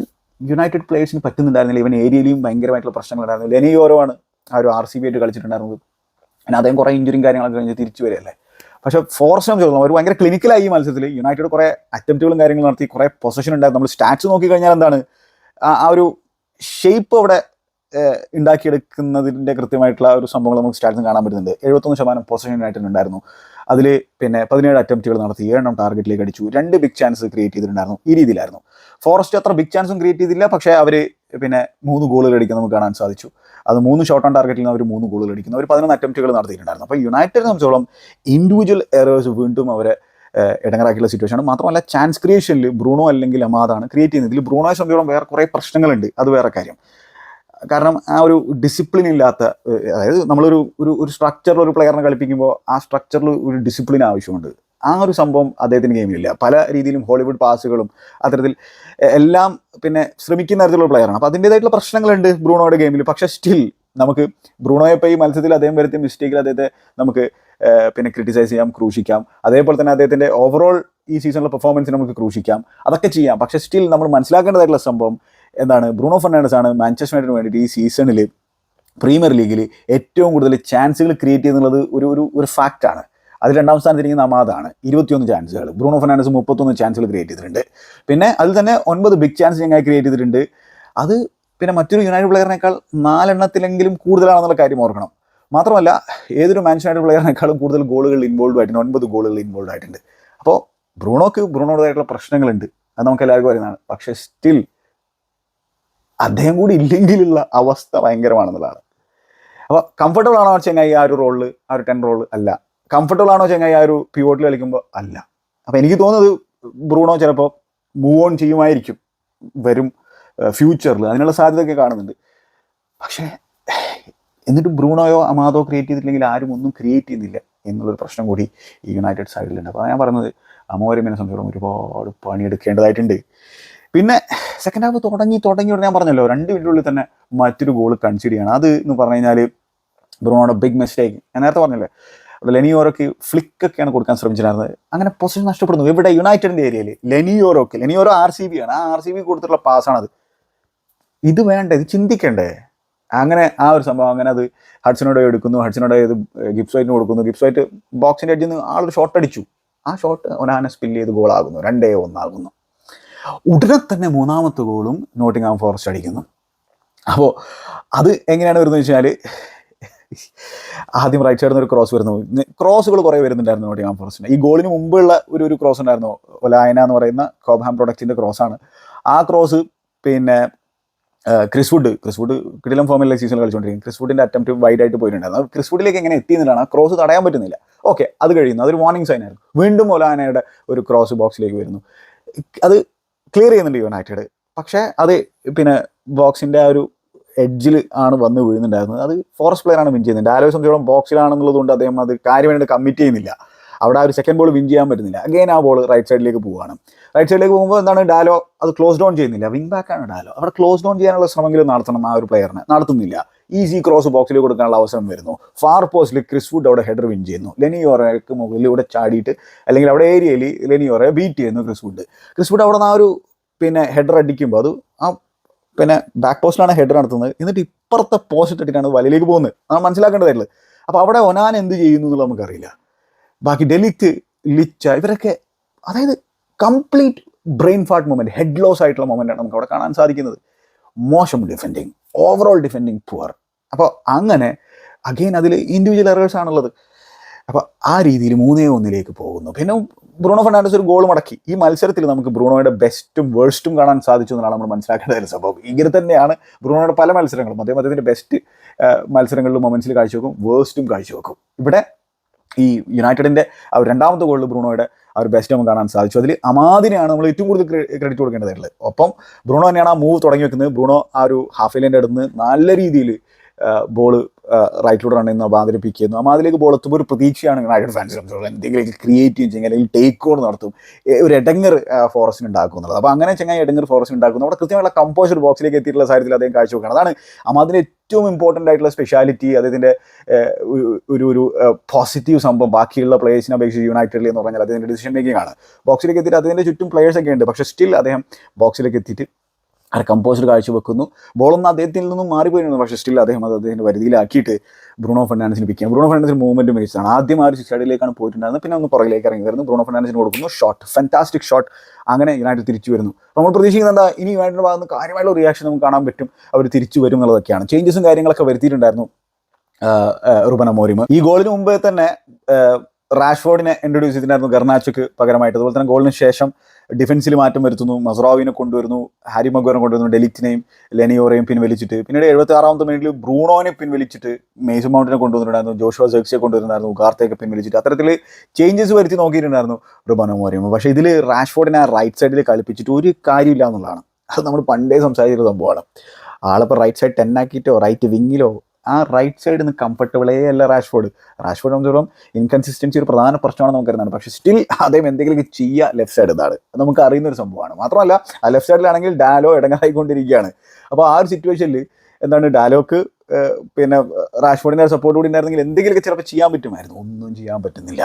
യുണൈറ്റഡ് പ്ലേയേഴ്സിന് പറ്റുന്നുണ്ടായിരുന്നില്ല. ഇവൻ ഏരിയയിലും ഭയങ്കരമായിട്ടുള്ള പ്രശ്നങ്ങളുണ്ടായിരുന്നു ലെനിയോരോ ആണ് ആ ഒരു ആർ സി ബി ആയിട്ട് കളിച്ചിട്ടുണ്ടായിരുന്നത്. പിന്നെ അദ്ദേഹം കുറേ ഇഞ്ചുറിയും കാര്യങ്ങളൊക്കെ കഴിഞ്ഞ് തിരിച്ചു വരികയല്ലേ. പക്ഷെ ഫോർസ്റ്റം ചോദിക്കണം അവർ ഭയങ്കര ക്ലിനിക്കലായി ഈ മത്സരത്തിൽ യുണൈറ്റഡ് കുറേ അറ്റംപ്റ്റുകളും കാര്യങ്ങളും നടത്തി കുറേ പൊസിഷൻ ഉണ്ടായിരുന്നു. നമ്മൾ സ്റ്റാറ്റ്സ് നോക്കി കഴിഞ്ഞാൽ എന്താണ്? ആ ഒരു ഷേപ്പ് അവിടെ ഉണ്ടാക്കിയെടുക്കുന്നതിന്റെ കൃത്യമായിട്ടുള്ള ഒരു സംഭവങ്ങൾ നമുക്ക് സ്റ്റാറ്റ്സും കാണാൻ പറ്റുന്നുണ്ട്. എഴുപത്തൊന്ന് ശതമാനം പൊസിഷൻ യുണൈറ്റഡ് ഉണ്ടായിരുന്നു അതിൽ പിന്നെ പതിനേഴ് അറ്റംപ്റ്റുകൾ നടത്തി ഏഴെണ്ണം ടാർഗറ്റിലേക്ക് അടിച്ചു രണ്ട് ബിഗ് ചാൻസ് ക്രിയേറ്റ് ചെയ്തിട്ടുണ്ടായിരുന്നു ഈ രീതിയിലായിരുന്നു. ഫോറസ്റ്റ് അത്ര ബിഗ് ചാൻസും ക്രിയേറ്റ് ചെയ്തില്ല പക്ഷേ അവർ പിന്നെ മൂന്ന് ഗോളുകൾ അടിക്കാൻ നമുക്ക് കാണാൻ സാധിച്ചു. അത് മൂന്ന് ഷോട്ട് ഓൺ ടാർഗറ്റിൽ നിന്ന് അവർ മൂന്ന് ഗോളുകൾ അടിക്കുന്നു. അവർ പതിനൊന്ന് അറ്റംപ്റ്റുകൾ നടത്തിയിട്ടുണ്ടായിരുന്നു. അപ്പോൾ യുണൈറ്റഡിനെ സംബന്ധിച്ചോളം ഇൻഡിവിജ്വൽ എറേഴ്സ് വീണ്ടും അവരെ ഇടങ്ങറാക്കിയുള്ള സിറ്റുവേഷനാണ് മാത്രമല്ല ചാൻസ് ക്രിയേഷനിൽ ബ്രൂണോ അല്ലെങ്കിൽ അമാദാണ് ക്രിയേറ്റ് ചെയ്യുന്നത് ഇതിൽ ബ്രൂണോയെ സംബന്ധിച്ചോളം വേറെ കുറേ പ്രശ്നങ്ങളുണ്ട്. അത് വേറെ കാര്യം. കാരണം ആ ഒരു ഡിസിപ്ലിൻ ഇല്ലാത്ത അതായത് നമ്മളൊരു ഒരു ഒരു സ്ട്രക്ചറിൽ ഒരു പ്ലെയറിനെ കളിപ്പിക്കുമ്പോൾ ആ സ്ട്രക്ചറിൽ ഒരു ഡിസിപ്ലിൻ ആവശ്യമുണ്ട്. ആ ഒരു സംഭവം അദ്ദേഹത്തിന് ഗെയിമിലില്ല പല രീതിയിലും ഹോളിവുഡ് പാസുകളും അത്തരത്തിൽ എല്ലാം പിന്നെ ശ്രമിക്കുന്ന തരത്തിലുള്ള പ്ലെയറാണ് അപ്പോൾ അതിന്റേതായിട്ടുള്ള പ്രശ്നങ്ങളുണ്ട് ബ്രൂണോയുടെ ഗെയിമിൽ പക്ഷേ സ്റ്റിൽ നമുക്ക് ബ്രൂണോയെ ഇപ്പോൾ ഈ മത്സരത്തിൽ അദ്ദേഹം വരുത്തിയ മിസ്റ്റേക്കിൽ അദ്ദേഹത്തെ നമുക്ക് പിന്നെ ക്രിറ്റിസൈസ് ചെയ്യാം ക്രൂശിക്കാം. അതേപോലെ തന്നെ അദ്ദേഹത്തിന്റെ ഓവറോൾ ഈ സീസണിലെ പെർഫോമൻസ് നമുക്ക് ക്രൂശിക്കാം. അതൊക്കെ ചെയ്യാം. പക്ഷേ സ്റ്റിൽ നമ്മൾ മനസ്സിലാക്കേണ്ടതായിട്ടുള്ള സംഭവം എന്താണ് ബ്രൂണോ ഫെർണാണ്ടസ് ആണ് മാഞ്ചസ്റ്റർ യുണൈറ്റഡിന് വേണ്ടിയിട്ട് ഈ സീസണിൽ പ്രീമിയർ ലീഗിൽ ഏറ്റവും കൂടുതൽ ചാൻസുകൾ ക്രിയേറ്റ് ചെയ്യുന്നുള്ളത് ഒരു ഒരു ഒരു ഫാക്റ്റാണ് അതിൽ രണ്ടാം സ്ഥാനത്തിരിക്കുന്ന അമാദാണ് ഇരുപത്തിയൊന്ന് ചാൻസുകൾ. ബ്രൂണോ ഫെർണാണ്ടസ് മുപ്പത്തൊന്ന് ചാൻസുകൾ ക്രിയേറ്റ് ചെയ്തിട്ടുണ്ട്. പിന്നെ അതിൽ തന്നെ ഒൻപത് ബിഗ് ചാൻസ് ഞങ്ങൾ ക്രിയേറ്റ് ചെയ്തിട്ടുണ്ട്. അത് പിന്നെ മറ്റൊരു യുണൈറ്റഡ് പ്ലെയറിനേക്കാൾ നാലെണ്ണത്തിലെങ്കിലും കൂടുതലാണെന്നുള്ള കാര്യം ഓർക്കണം. മാത്രമല്ല ഏതൊരു മാൻസ് യുണൈറ്റഡ് പ്ലെയറിനേക്കാളും കൂടുതൽ ഗോളുകൾ ഇൻവോൾവ് ആയിട്ടുണ്ട്. ഒൻപത് ഗോളുകൾ ഇൻവോൾവ് ആയിട്ടുണ്ട്. അപ്പോൾ ബ്രൂണോക്ക് ബ്രൂണോടേതായിട്ടുള്ള പ്രശ്നങ്ങളുണ്ട്. അത് നമുക്ക് എല്ലാവർക്കും അറിയുന്നതാണ്. പക്ഷേ സ്റ്റിൽ അദ്ദേഹം കൂടി ഇല്ലെങ്കിലുള്ള അവസ്ഥ ഭയങ്കരമാണെന്നുള്ളതാണ്. അപ്പോൾ കംഫർട്ടബിൾ ആണോ ചെങ്ങായി ആ ഒരു റോളിൽ ആ ഒരു ടെൻ റോൾ അല്ല. കംഫർട്ടബിൾ ആണോ ചെങ്ങായി ആ ഒരു പിവോട്ടിൽ കളിക്കുമ്പോൾ അല്ല. അപ്പോൾ എനിക്ക് തോന്നുന്നത് ബ്രൂണോ ചിലപ്പോൾ മൂവ് ഓൺ ചെയ്യുമായിരിക്കും. വരും ഫ്യൂച്ചറിൽ അതിനുള്ള സാധ്യതയൊക്കെ കാണുന്നുണ്ട്. പക്ഷേ എന്നിട്ട് ബ്രൂണോയോ അമാദോ ക്രിയേറ്റ് ചെയ്തിട്ടില്ലെങ്കിൽ ആരും ഒന്നും ക്രിയേറ്റ് ചെയ്യുന്നില്ല എന്നുള്ളൊരു പ്രശ്നം കൂടി ഈ യുണൈറ്റഡ് സൈഡിലുണ്ട് അപ്പോൾ ഞാൻ പറയുന്നത് അമോരമിനെ സംബന്ധിച്ചിടത്തോളം ഒരുപാട് പണിയെടുക്കേണ്ടതായിട്ടുണ്ട്. പിന്നെ സെക്കൻഡ് ഹാഫ് തുടങ്ങി തുടങ്ങി ഞാൻ പറഞ്ഞല്ലോ രണ്ട് മിനിറ്റിനുള്ളിൽ തന്നെ മറ്റൊരു ഗോൾ കൺസിഡർ ചെയ്യണം. അത് എന്ന് പറഞ്ഞു കഴിഞ്ഞാൽ ബ്രോണോ ബിഗ് മിസ്റ്റേക്ക് ഞാൻ നേരത്തെ പറഞ്ഞല്ലേ ലെനിയോറോക്ക് ഫ്ലിക്കൊക്കെയാണ് കൊടുക്കാൻ ശ്രമിച്ചിരുന്നത് അങ്ങനെ പൊസിഷൻ നഷ്ടപ്പെടുന്നു. ഇവിടെ യുണൈറ്റഡിന്റെ ഏരിയയിൽ ലെനിയോറോക്ക് ലെനിയോറോ ആർ സി ബി ആണ്. ആ ആർ സി ബി കൊടുത്തിട്ടുള്ള പാസ്സാണത് ഇത് വേണ്ട? ഇത് ചിന്തിക്കണ്ടേ? അങ്ങനെ ആ ഒരു സംഭവം അങ്ങനെ അത് ഹഡ്സനോട് എടുക്കുന്നു. ഹഡ്സനോട് ഇത് ഗിഫ്റ്റ് വൈറ്റിന് കൊടുക്കുന്നു. ഗിഫ്റ്റ് വൈറ്റ് ബോക്സിന്റെ അടിയിൽ നിന്ന് ആളൊരു ഷോട്ട് അടിച്ചു. ആ ഷോട്ട് ഒരാനെ സ്പില്ല് ചെയ്ത് ഗോളാകുന്നു രണ്ടേ ഒന്നാകുന്നു. ഉടനെ തന്നെ മൂന്നാമത്തെ ഗോളും നോട്ടിംഗ്ഹാം ഫോറസ്റ്റ് അടിക്കുന്നു. അപ്പോൾ അത് എങ്ങനെയാണ് വരുന്നത് വെച്ചാൽ ആദ്യം റൈറ്റ് സൈഡിൽ നിന്ന് ഒരു ക്രോസ് വരുന്നു. ക്രോസുകൾ കുറേ വരുന്നുണ്ടായിരുന്നു നോട്ടിംഗ്ഹാം ഫോറസ്റ്റിന്. ഈ ഗോളിന് മുമ്പുള്ള ഒരു ഒരു ക്രോസ് ഉണ്ടായിരുന്നു. ഒലായന എന്ന് പറയുന്ന കോബ്ഹാം പ്രൊഡക്റ്റിന്റെ ക്രോസാണ് ആ ക്രോസ് പിന്നെ ക്രിസ്വുഡ് ക്രിസ്വുഡ് ക്രിസ് വുഡ് കിടിലം ഫോമിലെ സീസണിൽ കളിച്ചുകൊണ്ടിരിക്കും ക്രിസ് വുഡിന്റെ അറ്റംപ്റ്റ് വൈഡ് ആയിട്ട് പോയിട്ടുണ്ടായിരുന്നു. അത് ക്രിസ് വുഡിലേക്ക് എങ്ങനെ എത്തിയെന്നിട്ടാണ് ആ ക്രോസ് തടയാൻ പറ്റുന്നില്ല. ഓക്കെ അത് കഴിയുന്നു. അതൊരു വാർണിംഗ് സൈൻ ആയിരുന്നു. വീണ്ടും ഒലാനയുടെ ഒരു ക്രോസ് ബോക്സിലേക്ക് വരുന്നു. അത് ക്ലിയർ ചെയ്യുന്നുണ്ട് യുണൈറ്റഡ് പക്ഷേ അത് പിന്നെ ബോക്സിന്റെ ആ ഒരു എഡ്ജിൽ ആണ് വന്ന് വീഴുന്നുണ്ടായിരുന്നത്. അത് ഫോറസ്റ്റ് പ്ലെയർ ആണ് വിൻ ചെയ്യുന്നത്. ഡാലോയെ സംബന്ധിച്ചോളം ബോക്സിലാണെന്നുള്ളത് കൊണ്ട് അദ്ദേഹം അത് കാര്യമായിട്ട് കമ്മിറ്റ് ചെയ്യുന്നില്ല. അവിടെ ആ ഒരു സെക്കൻഡ് ബോൾ വിൻ ചെയ്യാൻ പറ്റുന്നില്ല. അഗെയിൻ ആ ബോൾ റൈറ്റ് സൈഡിലേക്ക് പോവുകയാണ്. റൈറ്റ് സൈഡിലേക്ക് പോകുമ്പോൾ എന്താണ് ഡാലോ അത് ക്ലോസ് ഡൗൺ ചെയ്യുന്നില്ല. വിങ് ബാക്ക് ആണ് ഡാലോ അവിടെ ക്ലോസ് ഡൗൺ ചെയ്യാനുള്ള ശ്രമമെങ്കിലും നടത്തണം ആ ഒരു പ്ലെയറിനെ നടത്തുന്നില്ല. ഈസി ക്രോസ് ബോക്സിൽ കൊടുക്കാനുള്ള അവസരം വരുന്നു. ഫാർ പോസ്റ്റിൽ ക്രിസ് വുഡ് അവിടെ ഹെഡർ വിൻ ചെയ്യുന്നു. ലെനിയോറയ്ക്ക് മുകളിലൂടെ ചാടിയിട്ട് അല്ലെങ്കിൽ അവിടെ ഏരിയയിൽ ലെനിയോറയെ ബീറ്റ് ചെയ്യുന്നു ക്രിസ് വുഡ് ക്രിസ് വുഡ് അവിടെ നിന്ന് ആ ഒരു പിന്നെ ഹെഡർ അടിക്കുമ്പോൾ അത് ആ പിന്നെ ബാക്ക് പോസ്റ്റിലാണ് ഹെഡർ നടത്തുന്നത്. എന്നിട്ട് ഇപ്പുറത്തെ പോസ്റ്റ് ഇട്ടിട്ടാണ് വലയിലേക്ക് പോകുന്നത്. നമ്മൾ മനസ്സിലാക്കേണ്ടതായിട്ടുള്ളത്. അപ്പോൾ അവിടെ ഒനാൻ എന്ത് ചെയ്യുന്നു എന്നുള്ളത് നമുക്കറിയില്ല. ബാക്കി ഡെലിറ്റ് ലിച്ച ഇവരൊക്കെ അതായത് complete brain fart moment head loss ആയിട്ടുള്ള മൊമെന്റ് ആണ് നമുക്ക് അവിടെ കാണാൻ സാധിക്കുന്നത്. മോശം ഡിഫെൻഡിങ് ഓവറോൾ ഡിഫെൻഡിങ് പുവർ അപ്പോൾ അങ്ങനെ അഗെയിൻ അതിൽ ഇൻഡിവിജ്വൽ എറേഴ്സ് ആണുള്ളത്. അപ്പോൾ ആ രീതിയിൽ മൂന്നേ ഒന്നിലേക്ക് പോകുന്നു. പിന്നെ ബ്രൂണോ ഫെർണാണ്ടസ് ഒരു ഗോൾ മടക്കി. ഈ മത്സരത്തിൽ നമുക്ക് ബ്രൂണോയുടെ ബെസ്റ്റും വേഴ്സ്റ്റും കാണാൻ സാധിച്ചു എന്നാണ് നമ്മൾ മനസ്സിലാക്കേണ്ട ഒരു സംഭവം ഇങ്ങനെ തന്നെയാണ് ബ്രൂണോയുടെ പല മത്സരങ്ങളും. അദ്ദേഹം അദ്ദേഹത്തിന്റെ ബെസ്റ്റ് മത്സരങ്ങളിലും മൊമെൻസിൽ കാഴ്ചവെക്കും വേഴ്സ്റ്റും കാഴ്ചവെക്കും ഇവിടെ ഈ യുണൈറ്റഡിന്റെ ആ രണ്ടാമത്തെ ഗോളിൽ ബ്രൂണോയുടെ ആ ഒരു ബെസ്റ്റ് നമുക്ക് കാണാൻ സാധിച്ചു. അതിൽ അമാദിനെയാണ് നമ്മൾ ഏറ്റവും കൂടുതൽ ക്രെഡിറ്റ് കൊടുക്കേണ്ടതായിട്ടുള്ളത്. ഒപ്പം ബ്രൂണോ തന്നെയാണ് ആ മൂവ് തുടങ്ങി വെക്കുന്നത്. ബ്രൂണോ ആ ഒരു ഹാഫ് ലൈന്റെ അടുത്ത് നല്ല രീതിയിൽ ബോൾ റൈറ്റിലൂടെ റൺ ചെയ്യുന്നു അമാദിനെ പിക്ക് ചെയ്യുന്നു. അമാദിലേക്ക് ബോൾ എത്തുമ്പോൾ ഒരു പ്രതീക്ഷയാണ് യുണൈറ്റഡ് ഫാൻസ് എന്തെങ്കിലും ക്രിയേറ്റ് ചെയ്യും അല്ലെങ്കിൽ ടേക്ക് ഓൺ നടത്തും. ഒരു എടങ്ങർ ഫോറസ്റ്റിന് ഉണ്ടാക്കുന്നുള്ളത് അപ്പോൾ അങ്ങനെ ചെങ്ങായി എടങ്ങർ ഫോറസ്റ്റിന് ഉണ്ടാക്കുന്നു അവിടെ കൃത്യമായുള്ള കമ്പോസർ ബോക്സിലേക്ക് എത്തിയിട്ടുള്ള സാഹചര്യത്തിൽ അദ്ദേഹം കാഴ്ചവെക്കുകയാണ്. അതാണ് അമാദിന് ഏറ്റവും ഇമ്പോർട്ടന്റ് ആയിട്ടുള്ള സ്പെഷ്യാലിറ്റി അദ്ദേഹത്തിന്റെ ഒരു- ഒരു പോസിറ്റീവ് സംഭവം ബാക്കിയുള്ള പ്ലേയേഴ്സിനെ അപേക്ഷിച്ച് യുണൈറ്റഡിൽ എന്ന് പറഞ്ഞാൽ അദ്ദേഹത്തിന്റെ ഡിസിഷൻ മേക്കിംഗ് ആണ്. ബോക്സിലേക്ക് എത്തിയിട്ട് അതിന്റെ ചുറ്റും പ്ലേയേഴ്സൊക്കെ ഉണ്ട്. പക്ഷേ സ്റ്റിൽ അദ്ദേഹം ബോക്സിലേക്ക് എത്തിയിട്ട് ആ കമ്പോസർ കാഴ്ചവെക്കുന്നു. ബോളൊന്നും അദ്ദേഹത്തിൽ നിന്നും മാറിപ്പോയിരുന്നു. പക്ഷേ സ്റ്റിൽ അദ്ദേഹം അത് അദ്ദേഹത്തിന്റെ വരുതിയിലാക്കിയിട്ട് ബ്രൂണോ ഫെർണാൻഡസിന് പിക്ക് ബ്രൂണോ ഫെർണാൻഡസിന് മൂവ്മെന്റ് മികച്ചതാണ്. ആദ്യം ആ ഒരു സിക്സ് പോയിട്ടുണ്ടായിരുന്നത്. പിന്നെ ഒന്ന് പുറകിലേക്ക് ഇറങ്ങി. വരുന്നു. ബ്രൂണോ ഫെർണാൻഡസിന് കൊടുക്കുന്നു. ഷോട്ട് ഫാന്റാസ്റ്റിക് ഷോട്ട് അങ്ങനെ യുണൈറ്റഡ് തിരിച്ചു വരുന്നു. നമ്മൾ പ്രതീക്ഷിക്കുന്നത് എന്താ? ഇനി യുണൈറ്റഡ് ഭാഗത്ത് കാര്യമായുള്ള റിയാക്ഷൻ നമുക്ക് കാണാൻ പറ്റും. അവർ തിരിച്ചു വരും എന്നുള്ളതൊക്കെയാണ്. ചേഞ്ചസും കാര്യങ്ങളൊക്കെ വരുത്തിയിട്ടുണ്ടായിരുന്നു റുബന മോരിമ ഈ ഗോളിന് മുമ്പേ തന്നെ റാഷ്ഫോർഡിനെ ഇൻട്രൊഡ്യൂസ് ചെയ്തിട്ടുണ്ടായിരുന്നു ഗർണാച്ചക്ക് പകരമായിട്ട്. അതുപോലെ തന്നെ ഗോളിന് ശേഷം ഡിഫൻസിൽ മാറ്റം വരുത്തുന്നു. മസ്റാവിനെ കൊണ്ടുവരുന്നു. ഹാരി മഗ്വറിനെ കൊണ്ടുവരുന്നു. ഡെലിറ്റിനെയും ലെനിയോറെയും പിൻവലിച്ചിട്ട്. പിന്നീട് എഴുപത്തി ആറാമത്തെ മിനിറ്റിൽ ബ്രൂണോനെ പിൻവലിച്ചിട്ട് മേസ് മൗണ്ടിനെ കൊണ്ടുവന്നിട്ടുണ്ടായിരുന്നു. ജോഷുവ സെക്സിയെ കൊണ്ടുവരുന്നുണ്ടായിരുന്നു ഉഗാർത്തയൊക്കെ പിൻവലിച്ചിട്ട്. അത്തരത്തിൽ ചേഞ്ചസ് വരുത്തി നോക്കിയിട്ടുണ്ടായിരുന്നു റുബാനോ മോരിയമ പക്ഷേ ഇതിൽ റാഷ്ഫോർഡിനെ ആ റൈറ്റ് സൈഡിൽ കളിപ്പിച്ചിട്ട് ഒരു കാര്യമില്ല എന്നുള്ളതാണ് അത് നമ്മൾ പണ്ടേ സംസാരിച്ചൊരു സംഭവമാണ്. ആളിപ്പോൾ റൈറ്റ് സൈഡ് ടെൻ ആക്കിയിട്ടോ റൈറ്റ് വിങ്ങിലോ ആ റൈറ്റ് സൈഡിൽ നിന്ന് കംഫർട്ടബിളേ അല്ല റാഷ്ഫോർഡ് റാഷ്ഫോർഡ് സംബന്ധിച്ചോളം ഇൻകൺസിസ്റ്റൻസി ഒരു പ്രധാന പ്രശ്നമാണ് നമുക്കറിയുന്നതാണ് പക്ഷേ സ്റ്റിൽ അദ്ദേഹം എന്തെങ്കിലും ചെയ്യുക ലെഫ്റ്റ് സൈഡ് ഇതാണ്. നമുക്ക് അറിയുന്ന ഒരു സംഭവമാണ്. മാത്രമല്ല ആ ലെഫ്റ്റ് സൈഡിലാണെങ്കിൽ ഡാലോ ഇടങ്ങാറായിക്കൊണ്ടിരിക്കുകയാണ് അപ്പോൾ ആ ഒരു സിറ്റുവേഷനിൽ എന്താണ് ഡാലോക്ക് പിന്നെ റാഷ്ഫോർഡിന്റെ സപ്പോർട്ട് കൂടി ഉണ്ടായിരുന്നെങ്കിൽ എന്തെങ്കിലുമൊക്കെ ചിലപ്പോൾ ചെയ്യാൻ പറ്റുമായിരുന്നു. ഒന്നും ചെയ്യാൻ പറ്റുന്നില്ല.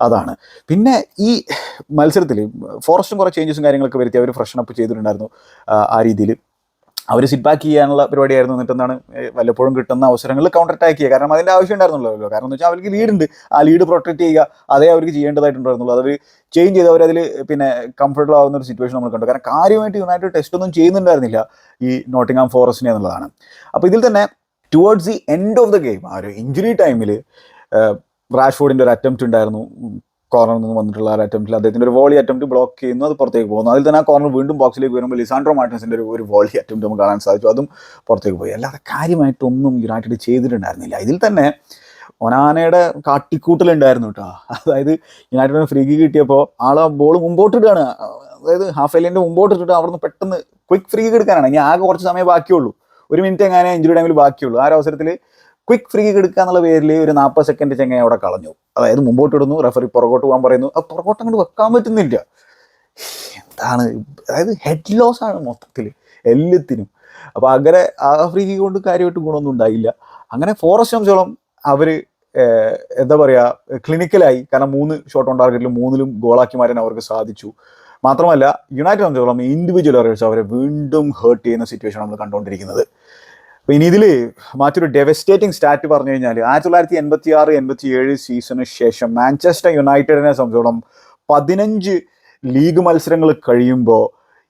അതാണ്. പിന്നെ ഈ മത്സരത്തിൽ ഫോറസ്റ്റും കുറേ ചേഞ്ചസും കാര്യങ്ങളൊക്കെ വരുത്തി അവർ ഫ്രഷ് അപ്പ് ചെയ്തിട്ടുണ്ടായിരുന്നു ആ രീതിയിൽ അവർ സിറ്റ് ബാക്ക് ചെയ്യാനുള്ള പരിപാടിയായിരുന്നു. എന്നിട്ട് എന്താണ് വല്ലപ്പോഴും കിട്ടുന്ന അവസരങ്ങളിൽ കൗണ്ടർ അറ്റാക്ക് ചെയ്യുക. കാരണം അതിന്റെ ആവശ്യം ഉണ്ടായിരുന്നുള്ളൂ കാരണം എന്ന് വെച്ചാൽ അവർക്ക് ലീഡ് ഉണ്ട് ആ ലീഡ് പ്രൊട്ടക്ട് ചെയ്യുക അതേ അവർക്ക് ചെയ്യേണ്ടതായിട്ടുണ്ടായിരുന്നുള്ളൂ. അത് അവർ ചേഞ്ച് ചെയ്ത് അവരതിൽ പിന്നെ കംഫർട്ടബിൾ ആവുന്ന ഒരു സിറ്റുവേഷൻ നമ്മൾ കണ്ടു. കാരണം കാര്യമായിട്ട് യുണൈറ്റഡ് ടെസ്റ്റ് ഒന്നും ചെയ്യുന്നുണ്ടായിരുന്നില്ല ഈ നോട്ടിംഗാം ഫോറസ്റ്റിനെ എന്നുള്ളതാണ്. അപ്പോൾ ഇതിൽ തന്നെ towards the end of the game ആ ഒരു ഇഞ്ചുറി ടൈമിൽ റാഷ്ഫോർഡിന്റെ ഒരു അറ്റംപ്റ്റ് ഉണ്ടായിരുന്നു. കോർണറിൽ നിന്ന് വന്നിട്ടുള്ള ഒരു അറ്റംപ്റ്റിൽ അദ്ദേഹത്തിന്റെ ഒരു വോളി അറ്റംപ്റ്റ് ബ്ലോക്ക് ചെയ്യുന്നു അത് പുറത്തേക്ക് പോകുന്നു. അതിൽ തന്നെ ആ കോർണർ വീണ്ടും ബോക്സിലേക്ക് വരുമ്പോൾ ലിസാൻഡ്രോ മാർട്ടിൻസിന്റെ ഒരു ഒരു വോളി അറ്റംപ്റ്റ് നമുക്ക് കാണാൻ സാധിച്ചു. അതും പുറത്തേക്ക് പോയി. അല്ലാതെ കാര്യമായിട്ടൊന്നും യുണൈറ്റഡ് ചെയ്തിട്ടുണ്ടായിരുന്നില്ല. ഇതിൽ തന്നെ ഒനാനയുടെ കാട്ടിക്കൂട്ടലുണ്ടായിരുന്നു കേട്ടോ. അതായത് യുണൈറ്റഡിന് ഫ്രീ കിട്ടിയപ്പോൾ ആൾ ആ ബോൾ മുമ്പോട്ടിട്ടാണ് അതായത് ഹാഫ് എല്ലിന്റെ മുമ്പോട്ടിട്ടിട്ട് അവിടുന്ന് പെട്ടെന്ന് ക്വിക്ക് ഫ്രീ എടുക്കാനാണ്. ഇനി ആകെ കുറച്ച് സമയം ബാക്കിയുള്ളൂ. ഒരു മിനിറ്റ് എങ്ങനെ ഇഞ്ചുറി ടൈമിൽ ബാക്കിയുള്ളൂ. ആ ഒരു അവസരത്തിൽ ക്വിക്ക് ഫ്രീ കിക്ക് എടുക്കുക എന്നുള്ള പേരിൽ ഒരു നാൽപ്പത് സെക്കൻഡ് ചെങ്ങ അവിടെ കളഞ്ഞു. അതായത് മുമ്പോട്ട് ഇടുന്നു റെഫറി പുറകോട്ട് പോകാൻ പറയുന്നു. അത് പുറകോട്ട് അങ്ങോട്ട് വെക്കാൻ പറ്റുന്നില്ല. എന്താണ്? അതായത് ഹെഡ് ലോസ് ആണ് മൊത്തത്തിൽ എല്ലാത്തിനും. അപ്പോൾ അങ്ങനെ ആ ഫ്രീ കൊണ്ട് കാര്യമായിട്ട് ഗുണമൊന്നും ഉണ്ടായില്ല. അങ്ങനെ ഫോറസ്റ്റ് സംബന്ധിച്ചോളം അവർ എന്താ പറയുക ക്ലിനിക്കലായി കാരണം മൂന്ന് ഷോട്ട് ഓൺ ടാർഗറ്റിൽ മൂന്നിലും ഗോളാക്കി മാറ്റാൻ അവർക്ക് സാധിച്ചു. മാത്രമല്ല യുണൈറ്റഡ് സംബന്ധിച്ചോളം ഇൻഡിവിജ്വൽ എറേഴ്സ് അവരെ വീണ്ടും ഹേർട്ട് ചെയ്യുന്ന സിറ്റുവേഷൻ നമ്മൾ കണ്ടുകൊണ്ടിരിക്കുന്നത്. അപ്പോൾ ഇനി ഇതിൽ മറ്റൊരു ഡെവസ്റ്റേറ്റിംഗ് സ്റ്റാറ്റ് പറഞ്ഞു കഴിഞ്ഞാൽ ആയിരത്തി തൊള്ളായിരത്തി എൺപത്തി ആറ് എൺപത്തി ഏഴ് സീസണിന് ശേഷം മാഞ്ചസ്റ്റർ യുണൈറ്റഡിനെ സംബന്ധിച്ചോളം പതിനഞ്ച് ലീഗ് മത്സരങ്ങൾ കഴിയുമ്പോൾ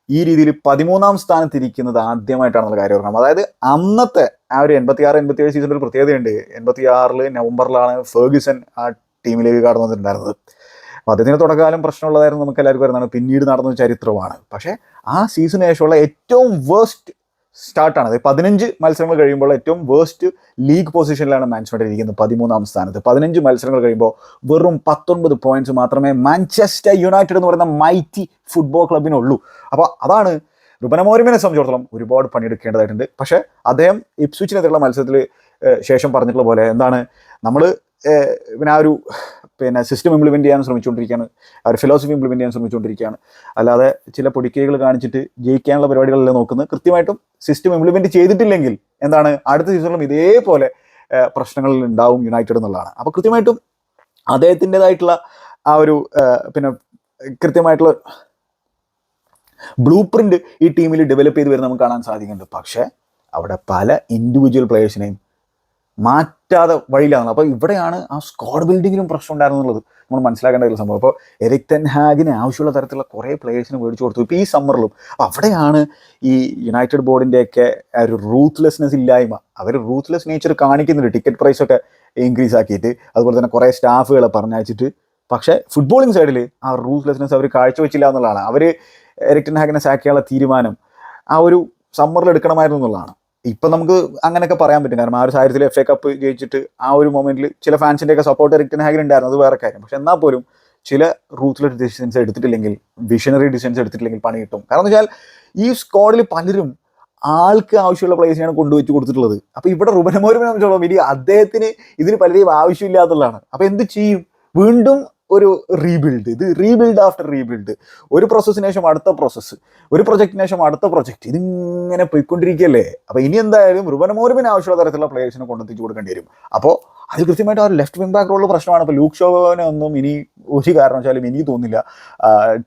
ഈ രീതിയിൽ പതിമൂന്നാം സ്ഥാനത്തിരിക്കുന്നത് ആദ്യമായിട്ടാണെന്നുള്ള കാര്യം ഓർക്കണം. അതായത് അന്നത്തെ ആ ഒരു എൺപത്തി ആറ് എൺപത്തി ഏഴ് സീസണിൽ ഒരു പ്രത്യേകതയുണ്ട്. എൺപത്തി ആറിൽ നവംബറിലാണ് ഫേഗിസൺ ആ ടീമിലേക്ക് കടന്നു വന്നിട്ടുണ്ടായിരുന്നത്. അപ്പോൾ അദ്ദേഹത്തിന് തുടക്കകാലം പ്രശ്നമുള്ളതായിരുന്നു നമുക്ക് എല്ലാവർക്കും അറിയുന്നതാണ്. പിന്നീട് നടന്ന ചരിത്രമാണ്. പക്ഷേ ആ സീസണിന് ശേഷമുള്ള ഏറ്റവും വേസ്റ്റ് സ്റ്റാർട്ടാണ്. പതിനഞ്ച് മത്സരങ്ങൾ കഴിയുമ്പോൾ ഏറ്റവും വേസ്റ്റ് ലീഗ് പൊസിഷനിലാണ് മാഞ്ചസ്റ്റർ ഇരിക്കുന്നത് പതിമൂന്നാം സ്ഥാനത്ത്. പതിനഞ്ച് മത്സരങ്ങൾ കഴിയുമ്പോൾ വെറും പത്തൊൻപത് പോയിന്റ്സ് മാത്രമേ മാഞ്ചസ്റ്റർ യുണൈറ്റഡ് എന്ന് പറയുന്ന മൈറ്റി ഫുട്ബോൾ ക്ലബിനുള്ളൂ അപ്പോൾ അതാണ് റുബനമോരിമിനെ സംബന്ധിച്ചിടത്തോളം ഒരുപാട് പണിയെടുക്കേണ്ടതായിട്ടുണ്ട്. പക്ഷേ അദ്ദേഹം ഇപ്സ്വിച്ചിനെതിരെയുള്ള മത്സരത്തിൽ ശേഷം പറഞ്ഞിട്ടുള്ള പോലെ എന്താണ്? നമ്മൾ പിന്നെ ആ ഒരു പിന്നെ സിസ്റ്റം ഇംപ്ലിമെന്റ് ചെയ്യാൻ ശ്രമിച്ചുകൊണ്ടിരിക്കുകയാണ്. അവർ ഫിലോസഫി ഇംപ്ലിമെന്റ് ചെയ്യാൻ ശ്രമിച്ചുകൊണ്ടിരിക്കുകയാണ്. അല്ലാതെ ചില പൊടിക്കൈകൾ കാണിച്ചിട്ട് ജയിക്കാനുള്ള പരിപാടികളല്ല നോക്കുന്നത്. കൃത്യമായിട്ടും സിസ്റ്റം ഇംപ്ലിമെന്റ് ചെയ്തിട്ടില്ലെങ്കിൽ എന്താണ്? അടുത്ത സീസണിലും ഇതേപോലെ പ്രശ്നങ്ങളിൽ ഉണ്ടാവും യുണൈറ്റഡ് എന്നുള്ളതാണ്. അപ്പോൾ കൃത്യമായിട്ടും അദ്ദേഹത്തിന്റെതായിട്ടുള്ള ആ ഒരു പിന്നെ കൃത്യമായിട്ടുള്ള ബ്ലൂ പ്രിന്റ് ഈ ടീമിൽ ഡെവലപ്പ് ചെയ്ത് വരുന്ന നമുക്ക് കാണാൻ സാധിക്കുന്നുണ്ട്. പക്ഷേ അവിടെ പല ഇൻഡിവിജ്വൽ പ്ലേയേഴ്സിനെയും മാറ്റാതെ വഴിയിലാണ് അപ്പോൾ ഇവിടെയാണ് ആ സ്ക്വാഡ് ബിൽഡിങ്ങിലും പ്രശ്നം ഉണ്ടായിരുന്നുള്ളത്. നമ്മൾ മനസ്സിലാക്കേണ്ട ഒരു സംഭവം. അപ്പോൾ എരിക് തെൻ ഹാഗിന് ആവശ്യമുള്ള തരത്തിലുള്ള കുറേ പ്ലേയേഴ്സിന് മേടിച്ചു കൊടുത്തു. ഇപ്പോൾ ഈ സമ്മറിലും അവിടെയാണ് ഈ യുണൈറ്റഡ് ബോർഡിന്റെയൊക്കെ ഒരു റൂത്ത്ലെസ്നെസ് ഇല്ലായ്മ. അവർ റൂത്ത്ലെസ് നേച്ചർ കാണിക്കുന്നുണ്ട്. ടിക്കറ്റ് പ്രൈസൊക്കെ ഇൻക്രീസ് ആക്കിയിട്ട്. അതുപോലെ തന്നെ കുറേ സ്റ്റാഫുകളെ പറഞ്ഞയച്ചിട്ട്. പക്ഷേ ഫുട്ബോളിംഗ് സൈഡിൽ ആ റൂത്ത്ലെസ്നെസ് അവർ കാഴ്ചവെച്ചില്ല എന്നുള്ളതാണ്. അവർ എറിക്ടൻ ഹാഗിനെ സാക്കിയുള്ള തീരുമാനം ആ ഒരു സമ്മറിൽ എടുക്കണമായിരുന്നു എന്നുള്ളതാണ്. ഇപ്പം നമുക്ക് അങ്ങനെയൊക്കെ പറയാൻ പറ്റും. കാരണം ആ ഒരു സാഹചര്യത്തിൽ എഫ് എ കപ്പ് ജയിച്ചിട്ട് ആ ഒരു മൊമെന്റിൽ ചില ഫാൻസിന്റെയൊക്കെ സപ്പോർട്ട് റിട്ടേൺ ഹാഗിൽ ഉണ്ടായിരുന്നു. അത് വേറെ കാര്യം. പക്ഷെ എന്നാൽ പോലും ചില റൂത്ത്ലെസ് ഡിസിഷൻസ് എടുത്തിട്ടില്ലെങ്കിൽ വിഷനറി ഡിസിഷൻസ് എടുത്തിട്ടില്ലെങ്കിൽ പണി കിട്ടും. കാരണം വെച്ചാൽ ഈ സ്ക്വാഡിൽ പലരും ആൾക്ക് ആവശ്യമുള്ള പ്ലേസിനെയാണ് കൊണ്ടുവച്ച് കൊടുത്തിട്ടുള്ളത്. അപ്പോൾ ഇവിടെ റുബനമോരുമിനെ സംബന്ധിച്ചോളം ഇനി അദ്ദേഹത്തിന് ഇതിന് പലരെയും ആവശ്യമില്ലാത്തതാണ് അപ്പോൾ എന്ത് ചെയ്യും? വീണ്ടും ഒരു റീബിൽഡ് ഇത് റീബിൽഡ് ആഫ്റ്റർ റീബിൽഡ് ഒരു പ്രോസസ്സിന് ശേഷം അടുത്ത പ്രോസസ്സ് ഒരു പ്രൊജക്റ്റിന് ശേഷം അടുത്ത പ്രൊജക്റ്റ് ഇതിങ്ങനെ പോയിക്കൊണ്ടിരിക്കുകയല്ലേ? അപ്പോൾ ഇനി എന്തായാലും റുബനമോരുമിന് ആവശ്യമുള്ള തരത്തിലുള്ള പ്ലേയേഴ്സിനെ കൊണ്ടെത്തിച്ചു കൊടുക്കേണ്ടി വരും. അപ്പോൾ അത് കൃത്യമായിട്ട് ആ ലെഫ്റ്റ് വിങ് ബാക്ക് റോളിൽ പ്രശ്നമാണ്. അപ്പോൾ ലൂക്ക് ഷോവിനെ ഒന്നും ഇനി ഒരു കാരണവശാലും എനിക്ക് തോന്നില്ല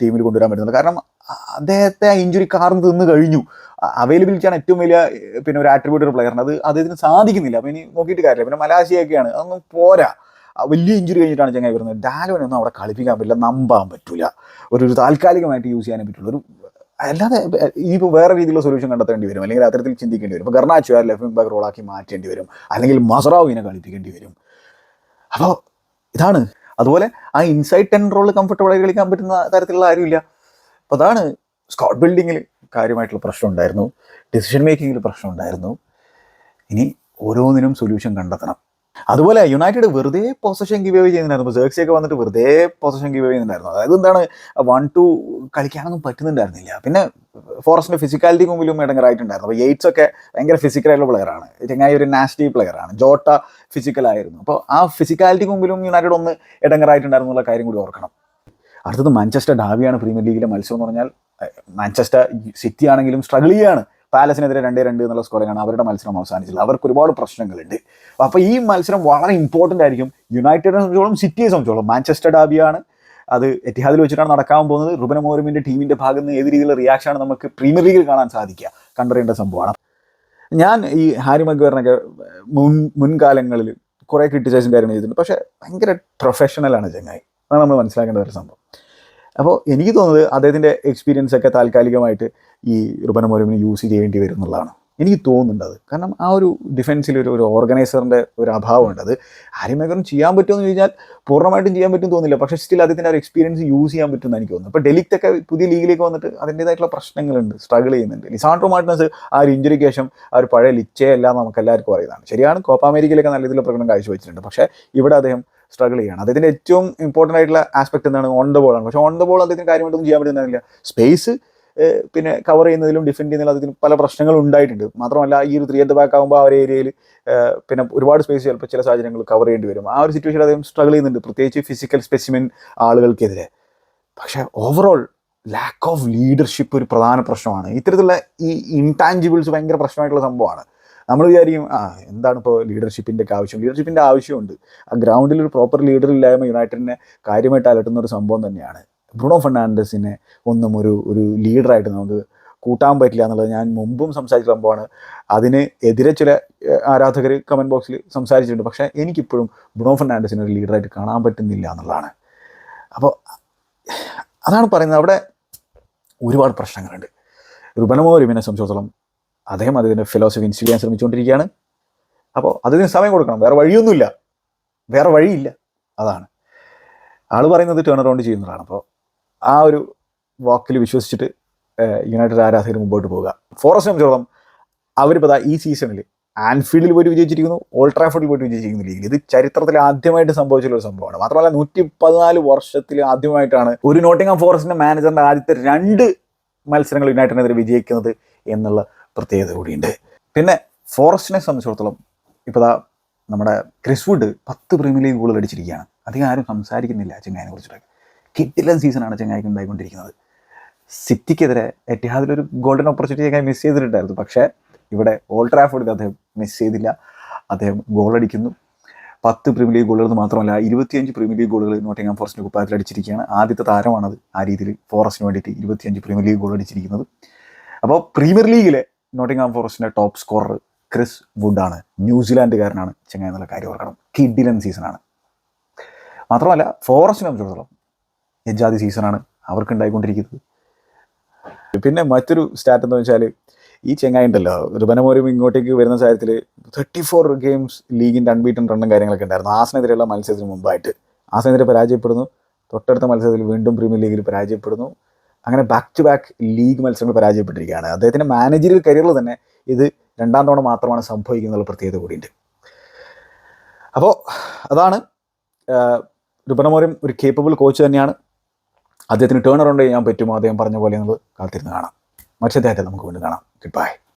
ടീമിൽ കൊണ്ടുവരാൻ പറ്റുന്നത്. കാരണം അദ്ദേഹത്തെ ആ ഇഞ്ചുറി കാർന്ന് തിന്ന് കഴിഞ്ഞു. അവൈലബിലിറ്റിയാണ് ഏറ്റവും വലിയ പിന്നെ ഒരു ആട്രിബ്യൂട്ട് ഒരു പ്ലെയറിന് അത് അദ്ദേഹത്തിന് സാധിക്കുന്നില്ല. അപ്പോൾ ഇനി നോക്കിയിട്ട് കാര്യമില്ല. പിന്നെ മലാശിയൊക്കെയാണ്. അതൊന്നും പോരാ. വലിയ ഇഞ്ചുറി കഴിഞ്ഞിട്ടാണ് ചങ്ങായി വരുന്നത്. ഡാലോനെ ഒന്നും അവിടെ കളിപ്പിക്കാൻ പറ്റില്ല നമ്പാൻ പറ്റില്ല ഒരു ഒരു താൽക്കാലികമായിട്ട് യൂസ് ചെയ്യാനേ പറ്റുള്ളൂ. ഒരു അല്ലാതെ ഇനിയിപ്പോൾ വേറെ രീതിയിലുള്ള സൊല്യൂഷൻ കണ്ടെത്തേണ്ടി വരും. അല്ലെങ്കിൽ അത്തരത്തിൽ ചിന്തിക്കേണ്ടി വരും. ഇപ്പോൾ ഗർണാച്ചു ആ ലെഫ്റ്റ് ബാക്ക് റോളാക്കി മാറ്റേണ്ടി വരും. അല്ലെങ്കിൽ മസറാവിനെ കളിപ്പിക്കേണ്ടി വരും. അപ്പോൾ ഇതാണ്. അതുപോലെ ആ ഇൻസൈഡ് ടെൻ റോൾ കംഫർട്ടബിളായി കളിക്കാൻ പറ്റുന്ന തരത്തിലുള്ള ആരുമില്ല. അപ്പോൾ അതാണ് സ്കോട്ട് ബിൽഡിങ്ങിൽ കാര്യമായിട്ടുള്ള പ്രശ്നം ഉണ്ടായിരുന്നു. ഡിസിഷൻ മേക്കിങ്ങിൽ പ്രശ്നം ഉണ്ടായിരുന്നു. ഇനി ഓരോന്നിനും സൊല്യൂഷൻ കണ്ടെത്തണം. അതുപോലെ യുണൈറ്റഡ് വെറുതെ പൊസഷൻ ഗിവ് അവേ ചെയ്യുന്നുണ്ടായിരുന്നു. ജേഴ്സി വന്നിട്ട് വെറുതെ പൊസഷൻ ഗിവ് ചെയ്യുന്നുണ്ടായിരുന്നു. അതായത് എന്താണ് വൺ ടു കളിക്കാനൊന്നും പറ്റുന്നുണ്ടായിരുന്നില്ല. പിന്നെ ഫോറസ്റ്റിന്റെ ഫിസിക്കാലിറ്റി മുമ്പിലും ഇടങ്ങറായിട്ടുണ്ടായിരുന്നു. അപ്പോൾ എയ്റ്റ്സ് ഒക്കെ ഭയങ്കര ഫിസിക്കലായിട്ടുള്ള പ്ലെയറാണ് ചങ്ങായി ഒരു നാസ്റ്റി പ്ലെയറാണ് ജോട്ട ഫിസിക്കലായിരുന്നു അപ്പോൾ ആ ഫിസിക്കാലിറ്റി മുമ്പിലും യുണൈറ്റഡ് ഒന്ന് ഇടങ്ങറായിട്ടുണ്ടായിരുന്നു എന്നുള്ള കാര്യം കൂടി ഓർക്കണം. അടുത്തത് മാഞ്ചസ്റ്റർ ഡാവിയാണ് പ്രീമിയർ ലീഗിലെ മത്സരം എന്ന് പറഞ്ഞാൽ മാഞ്ചസ്റ്റർ സിറ്റി ആണെങ്കിലും സ്ട്രഗിൾ ചെയ്യാണ് പാലസിനെതിരെ രണ്ടേ രണ്ട് എന്നുള്ള സ്കോറിംഗാണ് അവരുടെ മത്സരം അവസാനിച്ചത് അവർക്ക് ഒരുപാട് പ്രശ്നങ്ങളുണ്ട്. അപ്പോൾ ഈ മത്സരം വളരെ ഇമ്പോർട്ടന്റ് ആയിരിക്കും. യുണൈറ്റഡിനെ സംബന്ധിച്ചോളം സിറ്റിയെ സംബന്ധിച്ചോളം. മാഞ്ചസ്റ്റർ ഡാബിയാണ് അത് എത്തിഹാദിൽ വെച്ചിട്ടാണ് നടക്കാൻ പോകുന്നത്. റുബൻ മോറിമിന്റെ ടീമിന്റെ ഭാഗത്ത് നിന്ന് ഏത് രീതിയിലുള്ള റിയാക്ഷനാണ് നമുക്ക് പ്രീമിയർ ലീഗിൽ കാണാൻ സാധിക്കുക? കണ്ടറിയേണ്ട സംഭവമാണ്. ഞാൻ ഈ ഹാരി മഗ്വേറിനൊക്കെ മുൻ മുൻകാലങ്ങളിൽ കുറേ ക്രിട്ടിസൈസും കാര്യങ്ങൾ ചെയ്തിട്ടുണ്ട്. പക്ഷേ ഭയങ്കര പ്രൊഫഷണലാണ് ചങ്ങായി. അതാണ് നമ്മൾ മനസ്സിലാക്കേണ്ട ഒരു സംഭവം. അപ്പോൾ എനിക്ക് തോന്നുന്നത് അദ്ദേഹത്തിന്റെ എക്സ്പീരിയൻസ് ഒക്കെ താൽക്കാലികമായിട്ട് ഈ റുബന മോരമിന് യൂസ് ചെയ്യേണ്ടി വരും എന്നുള്ളതാണ്. എനിക്ക് തോന്നുന്നുണ്ട് അത്. കാരണം ആ ഒരു ഡിഫൻസിൽ ഒരു ഒരു ഓർഗനൈസറിന്റെ ഒരു അഭാവമുണ്ട്. അത് ആര്യമേഖലും ചെയ്യാൻ പറ്റുമെന്ന് ചോദിച്ചാൽ പൂർണമായിട്ടും ചെയ്യാൻ പറ്റും തോന്നില്ല പക്ഷേ സ്റ്റിൽ അതിന്റെ ഒരു എക്സ്പീരിയൻസ് യൂസ് ചെയ്യാൻ പറ്റുമെന്ന് എനിക്ക് തോന്നുന്നു. അപ്പോൾ ഡെലിക്റ്റൊക്കെ പുതിയ ലീഗിലേക്ക് വന്നിട്ട് അതിന്റേതായിട്ടുള്ള പ്രശ്നങ്ങളുണ്ട് സ്ട്രഗിൾ ചെയ്യുന്നുണ്ട്. ലിസാൻഡ്രോ മാർട്ടിനസ് ആ ഒരു ഇഞ്ചുറിക്ക് ശേഷം ആ ഒരു പഴയ ലിച്ചേ അല്ല എന്ന് നമുക്ക് എല്ലാവർക്കും അറിയുന്നതാണ്. ശരിയാണ് കോപ്പ അമേരിക്കയിലൊക്കെ നല്ല രീതിയിലുള്ള പ്രകടനം കാഴ്ചവെച്ചിട്ടുണ്ട്. പക്ഷേ ഇവിടെ അദ്ദേഹം സ്ട്രഗിൾ ചെയ്യണം. അദ്ദേഹത്തിന്റെ ഏറ്റവും ഇമ്പോർട്ടന്റ് ആയിട്ടുള്ള ആസ്പെക്ട് എന്താണ്? ഓൺ ദ ബോളാണ് പക്ഷേ ഓൺ ദ ബോൾ അദ്ദേഹത്തിന് കാര്യമായിട്ടൊന്നും ചെയ്യാൻ പറ്റുന്നില്ല സ്പേസ് പിന്നെ കവർ ചെയ്യുന്നതിലും ഡിഫൻഡ് ചെയ്യുന്നതിലും അതിന് പല പ്രശ്നങ്ങളും ഉണ്ടായിട്ടുണ്ട്. മാത്രമല്ല ഈ ഒരു ത്രീ അറ്റ് ബാക്ക് ആകുമ്പോൾ ആ ഒരു ഏരിയയിൽ പിന്നെ ഒരുപാട് സ്പേസ് ചിലപ്പോൾ ചില സാഹചര്യങ്ങൾ കവർ ചെയ്യേണ്ടി വരും. ആ ഒരു സിറ്റുവേഷൻ അദ്ദേഹം സ്ട്രഗിൾ ചെയ്യുന്നുണ്ട് പ്രത്യേകിച്ച് ഫിസിക്കൽ സ്പെസിമെൻ ആളുകൾക്കെതിരെ. പക്ഷേ ഓവറോൾ ലാക്ക് ഓഫ് ലീഡർഷിപ്പ് ഒരു പ്രധാന പ്രശ്നമാണ്. ഇത്തരത്തിലുള്ള ഈ ഇൻടാഞ്ചിബിൾസ് ഭയങ്കര പ്രശ്നമായിട്ടുള്ള സംഭവമാണ്. നമ്മൾ വിചാരിക്കും ആ എന്താണ് ഇപ്പോൾ ലീഡർഷിപ്പിന്റെ ആവശ്യം? ലീഡർഷിപ്പിന്റെ ആവശ്യമുണ്ട്. ആ ഗ്രൗണ്ടിൽ ഒരു പ്രോപ്പർ ലീഡർ ഇല്ലായ്മ യുണൈറ്റഡിനെ കാര്യമായിട്ട് അലട്ടുന്ന ഒരു സംഭവം തന്നെയാണ്. ബ്രൂണോ ഫെർണാണ്ടസിനെ ഒന്നും ഒരു ഒരു ലീഡറായിട്ട് നമുക്ക് കൂട്ടാൻ പറ്റില്ല എന്നുള്ളത് ഞാൻ മുമ്പും സംസാരിച്ച സംഭവമാണ്. അതിന് എതിരെ ചില ആരാധകർ കമന്റ് ബോക്സിൽ സംസാരിച്ചിട്ടുണ്ട്. പക്ഷേ എനിക്കിപ്പോഴും ബ്രൂണോ ഫെർണാണ്ടസിനെ ഒരു ലീഡറായിട്ട് കാണാൻ പറ്റുന്നില്ല എന്നുള്ളതാണ്. അപ്പോൾ അതാണ് പറയുന്നത്. അവിടെ ഒരുപാട് പ്രശ്നങ്ങളുണ്ട്. റുബനമോ റിമിനെ സംബന്ധിച്ചിടത്തോളം അദ്ദേഹം അദ്ദേഹത്തിന്റെ ഫിലോസഫി ഇൻസ്റ്റിറ്റ്യൂട്ട് ചെയ്യാൻ ശ്രമിച്ചുകൊണ്ടിരിക്കുകയാണ്. അപ്പോൾ അതിന് സമയം കൊടുക്കണം. വേറെ വഴിയൊന്നുമില്ല. വേറെ വഴിയില്ല. അതാണ്. ആൾ പറയുന്നത് ടേൺ അറൗണ്ട് ചെയ്യുന്നതാണ്. അപ്പോൾ ആ ഒരു വാക്കിൽ വിശ്വസിച്ചിട്ട് യുണൈറ്റഡ് ആരാധകർ മുമ്പോട്ട് പോവുക. ഫോറസ്റ്റ് സംബന്ധിച്ചോളം അവരിപ്പോൾ ഈ സീസണിൽ ആൻഫീൽഡിൽ പോയിട്ട് വിജയിച്ചിരിക്കുന്നു ഓൾട്രാഫോർഡിൽ ട്രാഫോർഡിൽ പോയിട്ട് വിജയിച്ചിരിക്കുന്നു ലീഗിൽ ഇത് ചരിത്രത്തിൽ ആദ്യമായിട്ട് സംഭവിച്ചുള്ള ഒരു സംഭവമാണ്. മാത്രമല്ല നൂറ്റി പതിനാല് വർഷത്തിൽ ആദ്യമായിട്ടാണ് ഒരു നോട്ടിംഗം ഫോറസ്റ്റിന്റെ മാനേജറിന്റെ ആദ്യത്തെ രണ്ട് മത്സരങ്ങൾ യുണൈറ്റഡിനെതിരെ വിജയിക്കുന്നത് എന്നുള്ള പ്രത്യേകത കൂടിയുണ്ട്. പിന്നെ ഫോറസ്റ്റിനെ സംബന്ധിച്ചിടത്തോളം ഇപ്പോൾ ദാ നമ്മുടെ ക്രിസ്വുഡ് പത്ത് പ്രീമിയർ ലീഗ് ഗോളുകൾ അടിച്ചിരിക്കുകയാണ്. അധികം ആരും സംസാരിക്കുന്നില്ല ചെങ്ങായിനെ കുറിച്ചിട്ടൊക്കെ. കിട്ടില്ലൻ സീസണാണ് ചെങ്ങായിക്ക് ഉണ്ടായിക്കൊണ്ടിരിക്കുന്നത്. സിറ്റിക്കെതിരെ എറ്റിഹാദിലൊരു ഗോൾഡൻ ഓപ്പർച്യൂണിറ്റി ചെങ്ങായി മിസ് ചെയ്തിട്ടുണ്ടായിരുന്നു. പക്ഷേ ഇവിടെ ഓൾഡ് ട്രാഫോർഡിൽ അദ്ദേഹം മിസ് ചെയ്തില്ല. അദ്ദേഹം ഗോളടിക്കുന്നു പത്ത് പ്രീമിയർ ലീഗ് ഗോളുകൾ മാത്രമല്ല ഇരുപത്തിയഞ്ച് പ്രീമിയർ ലീഗ് ഗോളുകൾ നോട്ടിംഗാം ഫോറസ്റ്റിന് കുപ്പായത്തിൽ അടിച്ചിരിക്കുകയാണ്. ആദ്യത്തെ താരമാണത് ആ രീതിയിൽ ഫോറസ്റ്റിന് വേണ്ടിയിട്ട് ഇരുപത്തിയഞ്ച് പ്രീമിയർ ലീഗ് ഗോൾ അടിച്ചിരിക്കുന്നത്. അപ്പോൾ പ്രീമിയർ ലീഗിലെ നോട്ടിംഗാം ഫോറസ്റ്റിന്റെ ടോപ്പ് സ്കോറർ ക്രിസ് വുഡാണ് ന്യൂസിലാൻഡുകാരനാണ് ചെങ്ങായി എന്നുള്ള കാര്യം ഓർക്കണം. കിഡിലൻ സീസണാണ് മാത്രമല്ല ഫോറസ്റ്റിനെ സംബന്ധിച്ചിടത്തോളം എജാതി സീസണാണ് അവർക്ക് ഉണ്ടായിക്കൊണ്ടിരിക്കുന്നത് പിന്നെ മറ്റൊരു സ്റ്റാറ്റ് എന്ന് വെച്ചാൽ ഈ ചെങ്ങായി ഉണ്ടല്ലോ റുബനമോരും ഇങ്ങോട്ടേക്ക് വരുന്ന സാഹചര്യത്തിൽ തേർട്ടി ഫോർ ഗെയിംസ് ലീഗിന്റെ അൺബീറ്റൻ റണ്ണും കാര്യങ്ങളൊക്കെ ഉണ്ടായിരുന്നു. ആസിനെതിരെയുള്ള മത്സരത്തിന് മുമ്പായിട്ട്. ആസിനെതിരെ പരാജയപ്പെടുന്നു. തൊട്ടടുത്ത മത്സരത്തിൽ വീണ്ടും പ്രീമിയർ ലീഗിൽ പരാജയപ്പെടുന്നു. അങ്ങനെ ബാക്ക് ടു ബാക്ക് ലീഗ് മത്സരങ്ങൾ പരാജയപ്പെട്ടിരിക്കുകയാണ്. അദ്ദേഹത്തിന്റെ മാനേജറിയൽ കരിയറിൽ തന്നെ ഇത് രണ്ടാം തവണ മാത്രമാണ് സംഭവിക്കുന്നുള്ള പ്രത്യേകത കൂടിയുണ്ട്. അപ്പോൾ അതാണ് രുപനമോരം ഒരു കേപ്പബിൾ കോച്ച് തന്നെയാണ്. അദ്ദേഹത്തിന് ടേൺ അറൗണ്ട് ചെയ്യാൻ പറ്റുമോ? അദ്ദേഹം പറഞ്ഞ പോലെ എന്നുള്ളത് കാത്തിരുന്ന് കാണാം. മത്സരത്തെ നമുക്ക് വീണ്ടും കാണാം. Good bye